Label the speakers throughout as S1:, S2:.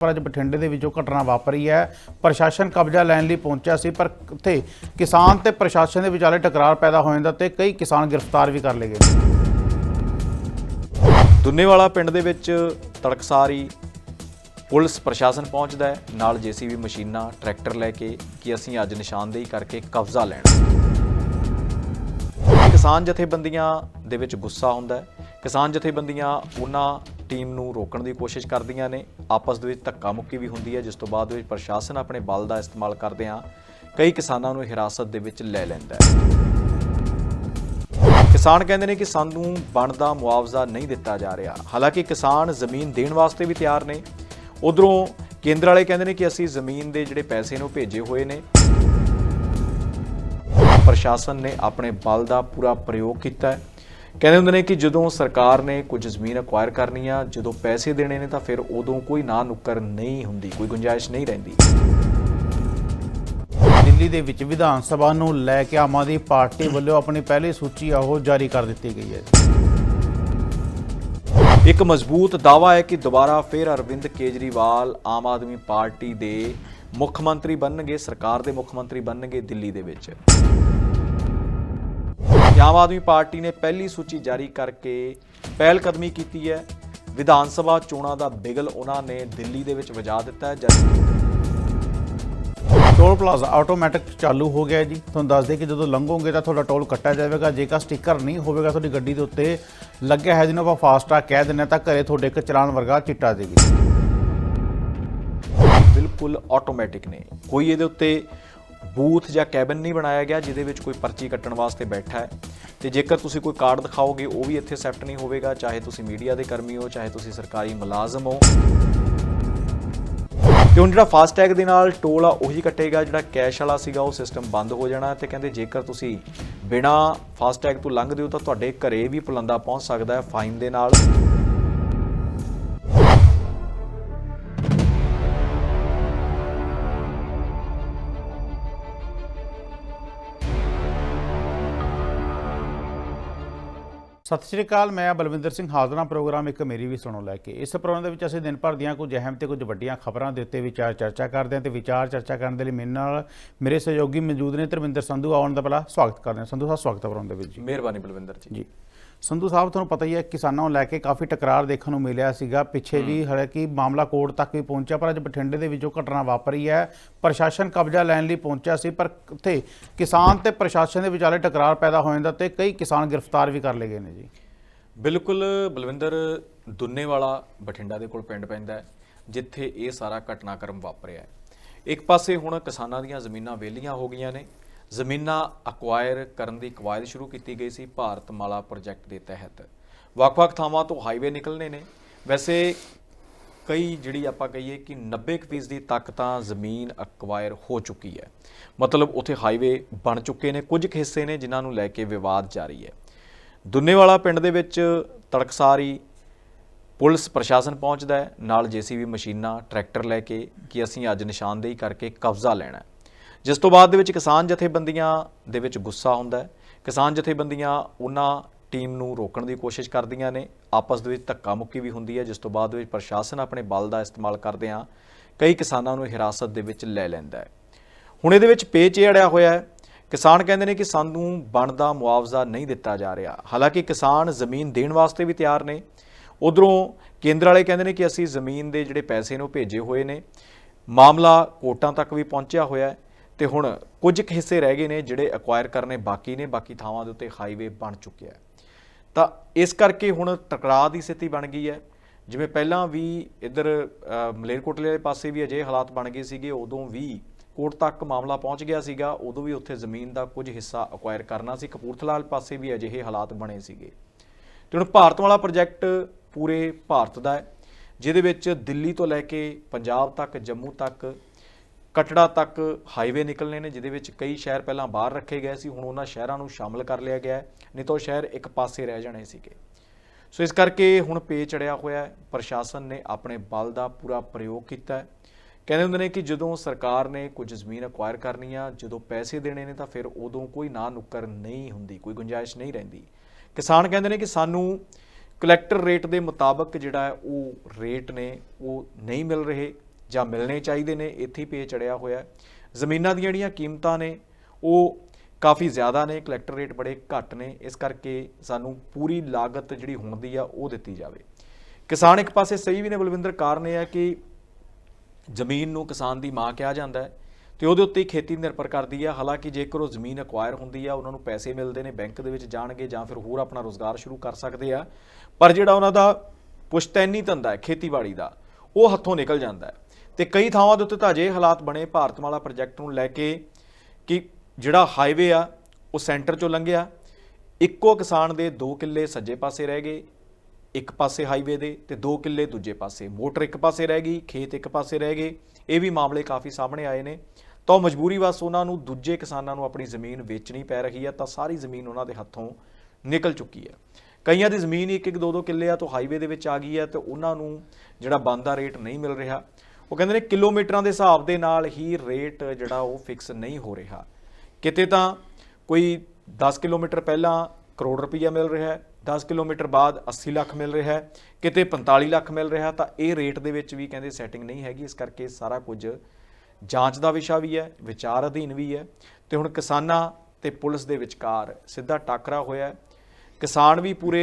S1: ਪਰ ਅੱਜ ਬਠਿੰਡੇ ਦੇ ਵਿੱਚੋਂ ਘਟਨਾ ਵਾਪਰੀ ਹੈ। ਪ੍ਰਸ਼ਾਸਨ ਕਬਜ਼ਾ ਲੈਣ ਲਈ ਪਹੁੰਚਿਆ ਸੀ, ਪਰ ਉੱਥੇ ਕਿਸਾਨ ਤੇ ਪ੍ਰਸ਼ਾਸਨ ਦੇ ਵਿਚਾਲੇ ਟਕਰਾਰ ਪੈਦਾ ਹੋ ਜਾਂਦਾ ਤੇ ਕਈ ਕਿਸਾਨ ਗ੍ਰਿਫਤਾਰ ਵੀ ਕਰ ਲਏ ਗਏ।
S2: ਦੁੰਨੇਵਾਲਾ ਪਿੰਡ ਦੇ ਵਿੱਚ ਤੜਕਸਾਰੀ ਪੁਲਿਸ ਪ੍ਰਸ਼ਾਸਨ ਪਹੁੰਚਦਾ ਹੈ। ਨਾਲ ਜੀਸੀਬੀ ਮਸ਼ੀਨਾਂ, ਟਰੈਕਟਰ ਲੈ ਕੇ ਕਿ ਅਸੀਂ ਅੱਜ ਨਿਸ਼ਾਨਦੇਹੀ ਕਰਕੇ ਕਬਜ਼ਾ ਲੈਣਾ। ਕਿਸਾਨ ਜਥੇਬੰਦੀਆਂ ਦੇ ਵਿੱਚ ਗੁੱਸਾ ਹੁੰਦਾ ਹੈ। ਕਿਸਾਨ ਜਥੇਬੰਦੀਆਂ ਉਹਨਾਂ ਟੀਮ ਨੂੰ ਰੋਕਣ ਦੀ ਕੋਸ਼ਿਸ਼ ਕਰਦੀਆਂ ਨੇ। ਆਪਸ ਦੇ ਵਿੱਚ ਧੱਕਾ ਮੁੱਕੀ ਵੀ ਹੁੰਦੀ ਹੈ, ਜਿਸ ਤੋਂ ਬਾਅਦ ਵਿੱਚ ਪ੍ਰਸ਼ਾਸਨ ਆਪਣੇ ਬਲ ਦਾ ਇਸਤੇਮਾਲ ਕਰਦੇ ਕਰਦਿਆਂ ਕਈ ਕਿਸਾਨਾਂ ਨੂੰ ਹਿਰਾਸਤ ਦੇ ਵਿੱਚ ਲੈ ਲੈਂਦਾ ਹੈ। ਕਿਸਾਨ ਕਹਿੰਦੇ ਨੇ ਕਿ ਸਾਨੂੰ ਬਣਦਾ ਮੁਆਵਜ਼ਾ ਨਹੀਂ ਦਿੱਤਾ ਜਾ ਰਿਹਾ। ਹਾਲਾਂਕਿ ਕਿਸਾਨ ਜ਼ਮੀਨ ਦੇਣ ਵਾਸਤੇ ਵੀ ਤਿਆਰ ਨੇ। ਉਧਰੋਂ ਕੇਂਦਰ ਵਾਲੇ ਕਹਿੰਦੇ ਨੇ ਕਿ ਅਸੀਂ ਜ਼ਮੀਨ ਦੇ ਜਿਹੜੇ ਪੈਸੇ ਨੇ ਉਹ ਭੇਜੇ ਹੋਏ ਨੇ। ਪ੍ਰਸ਼ਾਸਨ ਨੇ ਆਪਣੇ ਬਲ ਦਾ ਪੂਰਾ ਪ੍ਰਯੋਗ ਕੀਤਾ ਹੈ। ਕਹਿੰਦੇ ਹੁੰਦੇ ਨੇ ਕਿ ਜਦੋਂ ਸਰਕਾਰ ਨੇ ਕੁਝ ਜ਼ਮੀਨ ਅਕਵਾਇਰ ਕਰਨੀ ਆ ਜਦੋਂ ਪੈਸੇ ਦੇਣੇ ਨੇ ਤਾਂ ਫਿਰ ਉਦੋਂ ਕੋਈ ਨਾ ਨੁੱਕਰ ਨਹੀਂ ਹੁੰਦੀ ਕੋਈ ਗੁੰਜਾਇਸ਼ ਨਹੀਂ ਰਹਿੰਦੀ।
S1: ਦਿੱਲੀ ਦੇ ਵਿੱਚ ਵਿਧਾਨ ਸਭਾ ਨੂੰ ਲੈ ਕੇ ਆਮ ਆਦਮੀ ਪਾਰਟੀ ਵੱਲੋਂ ਆਪਣੀ ਪਹਿਲੀ ਸੂਚੀ ਆ ਉਹ ਜਾਰੀ ਕਰ ਦਿੱਤੀ ਗਈ ਹੈ।
S2: ਇੱਕ ਮਜ਼ਬੂਤ ਦਾਵਾ ਹੈ ਕਿ ਦੁਬਾਰਾ ਫਿਰ ਅਰਵਿੰਦ ਕੇਜਰੀਵਾਲ ਆਮ ਆਦਮੀ ਪਾਰਟੀ ਦੇ ਮੁੱਖ ਮੰਤਰੀ ਬਣਨਗੇ ਸਰਕਾਰ ਦੇ ਮੁੱਖ ਮੰਤਰੀ ਬਣਨਗੇ ਦਿੱਲੀ ਦੇ ਵਿੱਚ। ਆਮ ਆਦਮੀ ਪਾਰਟੀ ਨੇ ਪਹਿਲੀ ਸੂਚੀ ਜਾਰੀ ਕਰਕੇ ਪਹਿਲ ਕਦਮੀ ਕੀਤੀ ਹੈ। ਵਿਧਾਨ ਸਭਾ ਚੋਣਾਂ ਦਾ ਬਿਗਲ ਉਹਨਾਂ ਨੇ ਦਿੱਲੀ ਦੇ ਵਿੱਚ ਵਜਾ ਦਿੱਤਾ ਹੈ। ਜਦ
S1: ਟੋਲ ਪਲਾਜ਼ਾ ਆਟੋਮੈਟਿਕ ਚਾਲੂ ਹੋ ਗਿਆ ਜੀ। ਤੁਹਾਨੂੰ ਦੱਸ ਦੇ ਕਿ ਜਦੋਂ ਲੰਘੋਗੇ ਤਾਂ ਤੁਹਾਡਾ ਟੋਲ ਕੱਟਿਆ ਜਾਵੇਗਾ। ਜੇਕਰ ਸਟicker ਨਹੀਂ ਹੋਵੇਗਾ ਤੁਹਾਡੀ ਗੱਡੀ ਦੇ ਉੱਤੇ ਲੱਗਿਆ ਹੈ ਜਿਹਨੂੰ ਆਪਾਂ ਫਾਸਟੈਗ ਕਹਿ ਦਿੰਦੇ ਹਾਂ ਤਾਂ ਘਰੇ ਤੁਹਾਡੇ ਇੱਕ ਚਲਾਨ ਵਰਗਾ ਚਿੱਟਾ ਦੇਗੀ
S2: ਬਿਲਕੁਲ ਆਟੋਮੈਟਿਕ ਨੇ। ਕੋਈ ਇਹਦੇ ਉੱਤੇ ਬੂਥ ਜਾਂ ਕੈਬਨ ਨਹੀਂ ਬਣਾਇਆ ਗਿਆ ਜਿਹਦੇ ਵਿੱਚ ਕੋਈ ਪਰਚੀ ਕੱਟਣ ਵਾਸਤੇ ਬੈਠਾ ਹੈ। ਤੇ ਜੇਕਰ ਤੁਸੀਂ ਕੋਈ ਕਾਰਡ ਦਿਖਾਓਗੇ, ਉਹ ਵੀ ਇੱਥੇ ਐਕਸੈਪਟ ਨਹੀਂ ਹੋਵੇਗਾ, ਚਾਹੇ ਤੁਸੀਂ ਮੀਡੀਆ ਦੇ ਕਰਮੀ ਹੋ, ਚਾਹੇ ਤੁਸੀਂ ਸਰਕਾਰੀ ਮੁਲਾਜ਼ਮ ਹੋ। ਤੇ ਹੁਣ ਜਿਹੜਾ ਫਾਸਟੈਗ ਦੇ ਨਾਲ ਟੋਲ ਆ, ਉਹੀ ਕੱਟੇਗਾ, ਜਿਹੜਾ ਕੈਸ਼ ਵਾਲਾ ਸੀਗਾ, ਉਹ ਸਿਸਟਮ ਬੰਦ ਹੋ ਜਾਣਾ ਤੇ ਕਹਿੰਦੇ ਜੇਕਰ ਤੁਸੀਂ ਬਿਨਾ ਫਾਸਟੈਗ ਤੋਂ ਲੰਘਦੇ ਹੋ, ਤਾਂ ਤੁਹਾਡੇ ਘਰੇ ਵੀ ਪੁਲੰਦਾ ਪਹੁੰਚ ਸਕਦਾ ਹੈ ਫਾਈਨ ਦੇ ਨਾਲ।
S1: ਸਤਿ ਸ਼੍ਰੀ ਅਕਾਲ ਮੈਂ ਬਲਵਿੰਦਰ ਸਿੰਘ। ਹਾਜ਼ਰਾਂ ਪ੍ਰੋਗਰਾਮ ਇੱਕ ਮੇਰੀ ਵੀ ਸੁਣੋ ਲੈ ਕੇ। ਇਸ ਪ੍ਰੋਗਰਾਮ ਦੇ ਵਿੱਚ ਅਸੀਂ ਦਿਨ ਭਰ ਦੀਆਂ ਕੁਝ ਅਹਿਮ ਤੇ ਕੁਝ ਵੱਡੀਆਂ ਖਬਰਾਂ ਦੇ ਉੱਤੇ ਵਿਚਾਰ ਚਰਚਾ ਕਰਦੇ ਹਾਂ ਤੇ ਵਿਚਾਰ ਚਰਚਾ ਕਰਨ ਦੇ ਲਈ ਮੇਰੇ ਨਾਲ ਮੇਰੇ ਸਹਿਯੋਗੀ ਮੌਜੂਦ ਨੇ ਧਰਮਿੰਦਰ ਸੰਧੂ ਆਉਣ ਦਾ ਪਹਿਲਾਂ ਸਵਾਗਤ ਕਰਦੇ ਹਾਂ। ਸੰਧੂ ਸਾਹਿਬ ਸਵਾਗਤ ਹੈ ਪ੍ਰੋਗਰਾਮ ਦੇ ਵਿੱਚ ਜੀ।
S2: ਮਿਹਰਬਾਨੀ ਬਲਵਿੰਦਰ ਜੀ।
S1: ਜੀ। ਸੰਧੂ ਸਾਹਿਬ ਤੁਹਾਨੂੰ ਪਤਾ ਹੀ ਹੈ ਕਿਸਾਨਾਂ ਨੂੰ ਲੈ ਕੇ ਕਾਫੀ ਟਕਰਾਰ ਦੇਖਣ ਨੂੰ ਮਿਲਿਆ ਸੀਗਾ। ਪਿੱਛੇ ਵੀ ਹਾਲਾਂਕਿ ਮਾਮਲਾ ਕੋਰਟ ਤੱਕ ਵੀ ਪਹੁੰਚਿਆ ਪਰ ਅੱਜ ਬਠਿੰਡੇ ਦੇ ਵਿੱਚੋਂ ਘਟਨਾ ਵਾਪਰੀ ਹੈ। ਪ੍ਰਸ਼ਾਸਨ ਕਬਜ਼ਾ ਲੈਣ ਲਈ ਪਹੁੰਚਿਆ ਸੀ ਪਰ ਉੱਥੇ ਕਿਸਾਨ ਤੇ ਪ੍ਰਸ਼ਾਸਨ ਦੇ ਵਿਚਾਲੇ ਟਕਰਾਰ ਪੈਦਾ ਹੋ ਜਾਂਦਾ ਤੇ ਕਈ ਕਿਸਾਨ ਗ੍ਰਿਫਤਾਰ ਵੀ ਕਰ ਲਏ ਗਏ ਨੇ ਜੀ।
S2: ਬਿਲਕੁਲ ਬਲਵਿੰਦਰ ਦੁੰਨੇਵਾਲਾ ਬਠਿੰਡਾ ਦੇ ਕੋਲ ਪਿੰਡ ਪੈਂਦਾ ਹੈ ਜਿੱਥੇ ਇਹ ਸਾਰਾ ਘਟਨਾਕ੍ਰਮ ਵਾਪਰਿਆ ਹੈ। ਇੱਕ ਪਾਸੇ ਹੁਣ ਕਿਸਾਨਾਂ ਦੀਆਂ ਜ਼ਮੀਨਾਂ ਵਿਹਲੀਆਂ ਹੋ ਗਈਆਂ ਨੇ ਜ਼ਮੀਨਾਂ ਅਕਵਾਇਰ ਕਰਨ ਦੀ ਕਵਾਇਦ ਸ਼ੁਰੂ ਕੀਤੀ ਗਈ ਸੀ ਭਾਰਤ ਮਾਲਾ ਪ੍ਰੋਜੈਕਟ ਦੇ ਤਹਿਤ। ਵੱਖ-ਵੱਖ ਥਾਵਾਂ ਤੋਂ ਹਾਈਵੇ ਨਿਕਲਨੇ ਨੇ। ਵੈਸੇ ਕਈ ਜਿਹੜੀ ਆਪਾਂ ਕਹੀਏ ਕਿ 90% ਤੱਕ ਤਾਂ ਜ਼ਮੀਨ ਅਕਵਾਇਰ ਹੋ ਚੁੱਕੀ ਹੈ। ਮਤਲਬ ਉੱਥੇ ਹਾਈਵੇ ਬਣ ਚੁੱਕੇ ਨੇ, ਕੁਝ ਕੁ ਹਿੱਸੇ ਨੇ ਜਿਨ੍ਹਾਂ ਨੂੰ ਲੈ ਕੇ ਵਿਵਾਦ ਜਾਰੀ ਹੈ। ਦੁੰਨੇਵਾਲਾ ਪਿੰਡ ਦੇ ਵਿੱਚ ਤੜਕਸਾਰੀ ਪੁਲਿਸ ਪ੍ਰਸ਼ਾਸਨ ਪਹੁੰਚਦਾ ਹੈ, ਨਾਲ ਜੀਸੀਬੀ ਮਸ਼ੀਨਾਂ, ਟਰੈਕਟਰ ਲੈ ਕੇ ਕਿ ਅਸੀਂ ਅੱਜ ਨਿਸ਼ਾਨਦੇਹੀ ਕਰਕੇ ਕਬਜ਼ਾ ਲੈਣਾ ਜਿਸ ਤੋਂ ਬਾਅਦ ਦੇ ਵਿੱਚ ਕਿਸਾਨ ਜਥੇਬੰਦੀਆਂ ਦੇ ਵਿੱਚ ਗੁੱਸਾ ਹੁੰਦਾ ਹੈ। ਕਿਸਾਨ ਜਥੇਬੰਦੀਆਂ ਉਹਨਾਂ ਟੀਮ ਨੂੰ ਰੋਕਣ ਦੀ ਕੋਸ਼ਿਸ਼ ਕਰਦੀਆਂ ਨੇ। ਆਪਸ ਦੇ ਵਿੱਚ ਧੱਕਾ ਮੁੱਕੀ ਵੀ ਹੁੰਦੀ ਹੈ, ਜਿਸ ਤੋਂ ਬਾਅਦ ਵਿੱਚ ਪ੍ਰਸ਼ਾਸਨ ਆਪਣੇ ਬਲ ਦਾ ਇਸਤੇਮਾਲ ਕਰਦਿਆਂ ਕਈ ਕਿਸਾਨਾਂ ਨੂੰ ਹਿਰਾਸਤ ਦੇ ਵਿੱਚ ਲੈ ਲੈਂਦਾ ਹੈ। ਹੁਣ ਇਹਦੇ ਵਿੱਚ ਪੇਚ ਇਹ ਅੜਿਆ ਹੋਇਆ ਹੈ। ਕਿਸਾਨ ਕਹਿੰਦੇ ਨੇ ਕਿ ਸਾਨੂੰ ਬਣਦਾ ਮੁਆਵਜ਼ਾ ਨਹੀਂ ਦਿੱਤਾ ਜਾ ਰਿਹਾ। ਹਾਲਾਂਕਿ ਕਿਸਾਨ ਜ਼ਮੀਨ ਦੇਣ ਵਾਸਤੇ ਵੀ ਤਿਆਰ ਨੇ। ਉਧਰੋਂ ਕੇਂਦਰ ਵਾਲੇ ਕਹਿੰਦੇ ਨੇ ਕਿ ਅਸੀਂ ਜ਼ਮੀਨ ਦੇ ਜਿਹੜੇ ਪੈਸੇ ਨੇ ਉਹ ਭੇਜੇ ਹੋਏ ਨੇ। ਮਾਮਲਾ ਕੋਰਟਾਂ ਤੱਕ ਵੀ ਪਹੁੰਚਿਆ ਹੋਇਆ ਹੈ। ਤੇ ਹੁਣ ਕੁਝ ਕੁ ਹਿੱਸੇ ਰਹਿ ਗਏ ਨੇ ਜਿਹੜੇ ਅਕਵਾਇਰ ਕਰਨੇ ਬਾਕੀ ਨੇ, ਬਾਕੀ ਥਾਵਾਂ ਦੇ ਉੱਤੇ ਹਾਈਵੇ ਬਣ ਚੁੱਕਿਆ ਹੈ ਤਾਂ ਇਸ ਕਰਕੇ ਹੁਣ ਟਕਰਾਅ ਦੀ ਸਥਿਤੀ ਬਣ ਗਈ ਹੈ। ਜਿਵੇਂ ਪਹਿਲਾਂ ਵੀ ਇੱਧਰ ਮਲੇਰਕੋਟਲੇ ਵਾਲੇ ਪਾਸੇ ਵੀ ਅਜੇ ਹਾਲਾਤ ਬਣ ਗਏ ਸੀਗੇ, ਉਦੋਂ ਵੀ ਕੋਰਟ ਤੱਕ ਮਾਮਲਾ ਪਹੁੰਚ ਗਿਆ ਸੀਗਾ, ਉਦੋਂ ਵੀ ਉੱਥੇ ਜ਼ਮੀਨ ਦਾ ਕੁਝ ਹਿੱਸਾ ਅਕਵਾਇਰ ਕਰਨਾ ਸੀ। ਕਪੂਰਥਲਾ ਵਾਲੇ ਪਾਸੇ ਵੀ ਅਜਿਹੇ ਹਾਲਾਤ ਬਣੇ ਸੀਗੇ। ਤੇ ਹੁਣ ਭਾਰਤ ਵਾਲਾ ਪ੍ਰੋਜੈਕਟ ਪੂਰੇ ਭਾਰਤ ਦਾ ਹੈ, ਜਿਹਦੇ ਵਿੱਚ ਦਿੱਲੀ ਤੋਂ ਲੈ ਕੇ ਪੰਜਾਬ ਤੱਕ, ਜੰਮੂ ਤੱਕ ਕਟੜਾ ਤੱਕ ਹਾਈਵੇ ਨਿਕਲਨੇ ਨੇ, ਜਿਹਦੇ ਵਿੱਚ ਕਈ ਸ਼ਹਿਰ ਪਹਿਲਾਂ ਬਾਹਰ ਰੱਖੇ ਗਏ ਸੀ, ਹੁਣ ਉਹਨਾਂ ਸ਼ਹਿਰਾਂ ਨੂੰ ਸ਼ਾਮਲ ਕਰ ਲਿਆ ਗਿਆ ਹੈ, ਨਹੀਂ ਤਾਂ ਉਹ ਸ਼ਹਿਰ ਇੱਕ ਪਾਸੇ ਰਹਿ ਜਾਣੇ ਸੀਗੇ। ਸੋ ਇਸ ਕਰਕੇ ਹੁਣ ਪੇ ਚੜਿਆ ਹੋਇਆ ਹੈ, ਪ੍ਰਸ਼ਾਸਨ ਨੇ ਆਪਣੇ ਬਲ ਦਾ ਪੂਰਾ ਪ੍ਰਯੋਗ ਕੀਤਾ ਹੈ। ਕਹਿੰਦੇ ਹੁੰਦੇ ਨੇ ਕਿ ਜਦੋਂ ਸਰਕਾਰ ਨੇ ਕੁਝ ਜ਼ਮੀਨ ਅਕਵਾਇਰ ਕਰਨੀ ਆ ਜਦੋਂ ਪੈਸੇ ਦੇਣੇ ਨੇ ਤਾਂ ਫਿਰ ਉਦੋਂ ਕੋਈ ਨਾ ਨੁੱਕਰ ਨਹੀਂ ਹੁੰਦੀ, ਕੋਈ ਗੁੰਜਾਇਸ਼ ਨਹੀਂ ਰਹਿੰਦੀ। ਕਿਸਾਨ ਕਹਿੰਦੇ ਨੇ ਕਿ ਸਾਨੂੰ ਕਲੈਕਟਰ ਰੇਟ ਦੇ ਮੁਤਾਬਕ ਜਿਹੜਾ ਹੈ, ਉਹ ਰੇਟ ਨੇ ਉਹ ਨਹੀਂ ਮਿਲ ਰਹੇ। ਜਾਂ ਮਿਲਣੇ ਚਾਹੀਦੇ ਨੇ, ਇੱਥੇ ਪੇ ਚੜਿਆ ਹੋਇਆ ਜ਼ਮੀਨਾਂ ਦੀਆਂ ਜਿਹੜੀਆਂ ਕੀਮਤਾਂ ਨੇ, ਉਹ ਕਾਫੀ ਜ਼ਿਆਦਾ ਨੇ ਕਲੈਕਟਰ ਰੇਟ ਬੜੇ ਘੱਟ ਨੇ, ਇਸ ਕਰਕੇ ਸਾਨੂੰ ਪੂਰੀ ਲਾਗਤ ਜਿਹੜੀ ਹੁੰਦੀ ਆ, ਉਹ ਦਿੱਤੀ ਜਾਵੇ। ਕਿਸਾਨ ਇੱਕ ਪਾਸੇ ਸਹੀ ਵੀ ਨੇ, ਬਲਵਿੰਦਰ, ਕਾਰਨ ਇਹ ਹੈ ਕਿ ਜ਼ਮੀਨ ਨੂੰ ਕਿਸਾਨ ਦੀ ਮਾਂ ਕਿਹਾ ਜਾਂਦਾ ਹੈ ਤੇ ਉਹਦੇ ਉੱਤੇ ਹੀ ਖੇਤੀ ਨਿਰਭਰ ਕਰਦੀ ਹੈ ਹਾਲਾਂਕਿ ਜੇਕਰ ਉਹ ਜ਼ਮੀਨ ਅਕਵਾਇਰ ਹੁੰਦੀ ਆ, ਉਹਨਾਂ ਨੂੰ ਪੈਸੇ ਮਿਲਦੇ ਨੇ, ਬੈਂਕ ਦੇ ਵਿੱਚ ਜਾਣਗੇ ਜਾਂ ਫਿਰ ਹੋਰ ਆਪਣਾ ਰੋਜ਼ਗਾਰ ਸ਼ੁਰੂ ਕਰ ਸਕਦੇ ਆ। ਪਰ ਜਿਹੜਾ ਉਹਨਾਂ ਦਾ ਪੁਸ਼ਤੈਨੀ ਧੰਦਾ ਹੈ, ਖੇਤੀਬਾੜੀ ਦਾ, ਉਹ ਹੱਥੋਂ ਨਿਕਲ ਜਾਂਦਾ ਹੈ। ਤੇ ਕਈ ਥਾਵਾਂ ਦੇ ਉੱਤੇ ਤਾਂ ਅਜੇ ਹਾਲਾਤ ਬਣੇ ਭਾਰਤਮਾਲਾ ਪ੍ਰੋਜੈਕਟ ਨੂੰ ਲੈ ਕੇ ਕਿ ਜਿਹੜਾ ਹਾਈਵੇ ਆ, ਉਹ ਸੈਂਟਰ ਚੋਂ ਲੰਘਿਆ। ਇੱਕੋ ਕਿਸਾਨ ਦੇ ਦੋ ਕਿੱਲੇ ਸੱਜੇ ਪਾਸੇ ਰਹਿ ਗਏ, ਇੱਕ ਪਾਸੇ ਹਾਈਵੇ ਦੇ ਤੇ ਦੋ ਕਿੱਲੇ ਦੂਜੇ ਪਾਸੇ। ਮੋਟਰ ਇੱਕ ਪਾਸੇ ਰਹਿ ਗਈ, ਖੇਤ ਇੱਕ ਪਾਸੇ ਰਹਿ ਗਏ। ਇਹ ਵੀ ਮਾਮਲੇ ਕਾਫੀ ਸਾਹਮਣੇ ਆਏ ਨੇ। ਤਾਂ ਉਹ ਮਜਬੂਰੀ ਵਸ ਉਹਨਾਂ ਨੂੰ, ਦੂਜੇ ਕਿਸਾਨਾਂ ਨੂੰ ਆਪਣੀ ਜ਼ਮੀਨ ਵੇਚਣੀ ਪੈ ਰਹੀ ਹੈ ਤਾਂ ਸਾਰੀ ਜ਼ਮੀਨ ਉਹਨਾਂ ਦੇ ਹੱਥੋਂ ਨਿਕਲ ਚੁੱਕੀ ਹੈ ਕਈਆਂ ਦੀ ਜ਼ਮੀਨ ਇੱਕ ਇੱਕ ਦੋ ਦੋ ਕਿੱਲੇ ਆ, ਤੋਂ ਹਾਈਵੇ ਦੇ ਵਿੱਚ ਆ ਗਈ ਹੈ ਤੇ ਉਹਨਾਂ ਨੂੰ ਜਿਹੜਾ ਬੰਦਾ ਰੇਟ ਨਹੀਂ ਮਿਲ ਰਿਹਾ। ਉਹ ਕਹਿੰਦੇ ਨੇ ਕਿਲੋਮੀਟਰਾਂ ਦੇ ਹਿਸਾਬ ਦੇ ਨਾਲ ਹੀ ਰੇਟ ਜਿਹੜਾ ਉਹ ਫਿਕਸ ਨਹੀਂ ਹੋ ਰਿਹਾ। ਕਿਤੇ ਤਾਂ ਕੋਈ 10 ਕਿਲੋਮੀਟਰ ਪਹਿਲਾਂ ਕਰੋੜ ਰੁਪਈਆ ਮਿਲ ਰਿਹਾ ਹੈ 10 ਕਿਲੋਮੀਟਰ ਬਾਅਦ 80 ਲੱਖ ਮਿਲ ਰਿਹਾ ਹੈ, ਕਿਤੇ 45 ਲੱਖ ਮਿਲ ਰਿਹਾ ਤਾਂ ਇਹ ਰੇਟ ਦੇ ਵਿੱਚ ਵੀ ਕਹਿੰਦੇ ਸੈਟਿੰਗ ਨਹੀਂ ਹੈਗੀ, ਇਸ ਕਰਕੇ ਸਾਰਾ ਕੁਝ ਜਾਂਚ ਦਾ ਵਿਸ਼ਾ ਵੀ ਹੈ, ਵਿਚਾਰ ਅਧੀਨ ਵੀ ਹੈ ਤੇ ਹੁਣ ਕਿਸਾਨਾਂ ਤੇ ਪੁਲਿਸ ਦੇ ਵਿਚਕਾਰ ਸਿੱਧਾ ਟਾਕਰਾ ਹੋਇਆ ਕਿਸਾਨ ਵੀ ਪੂਰੇ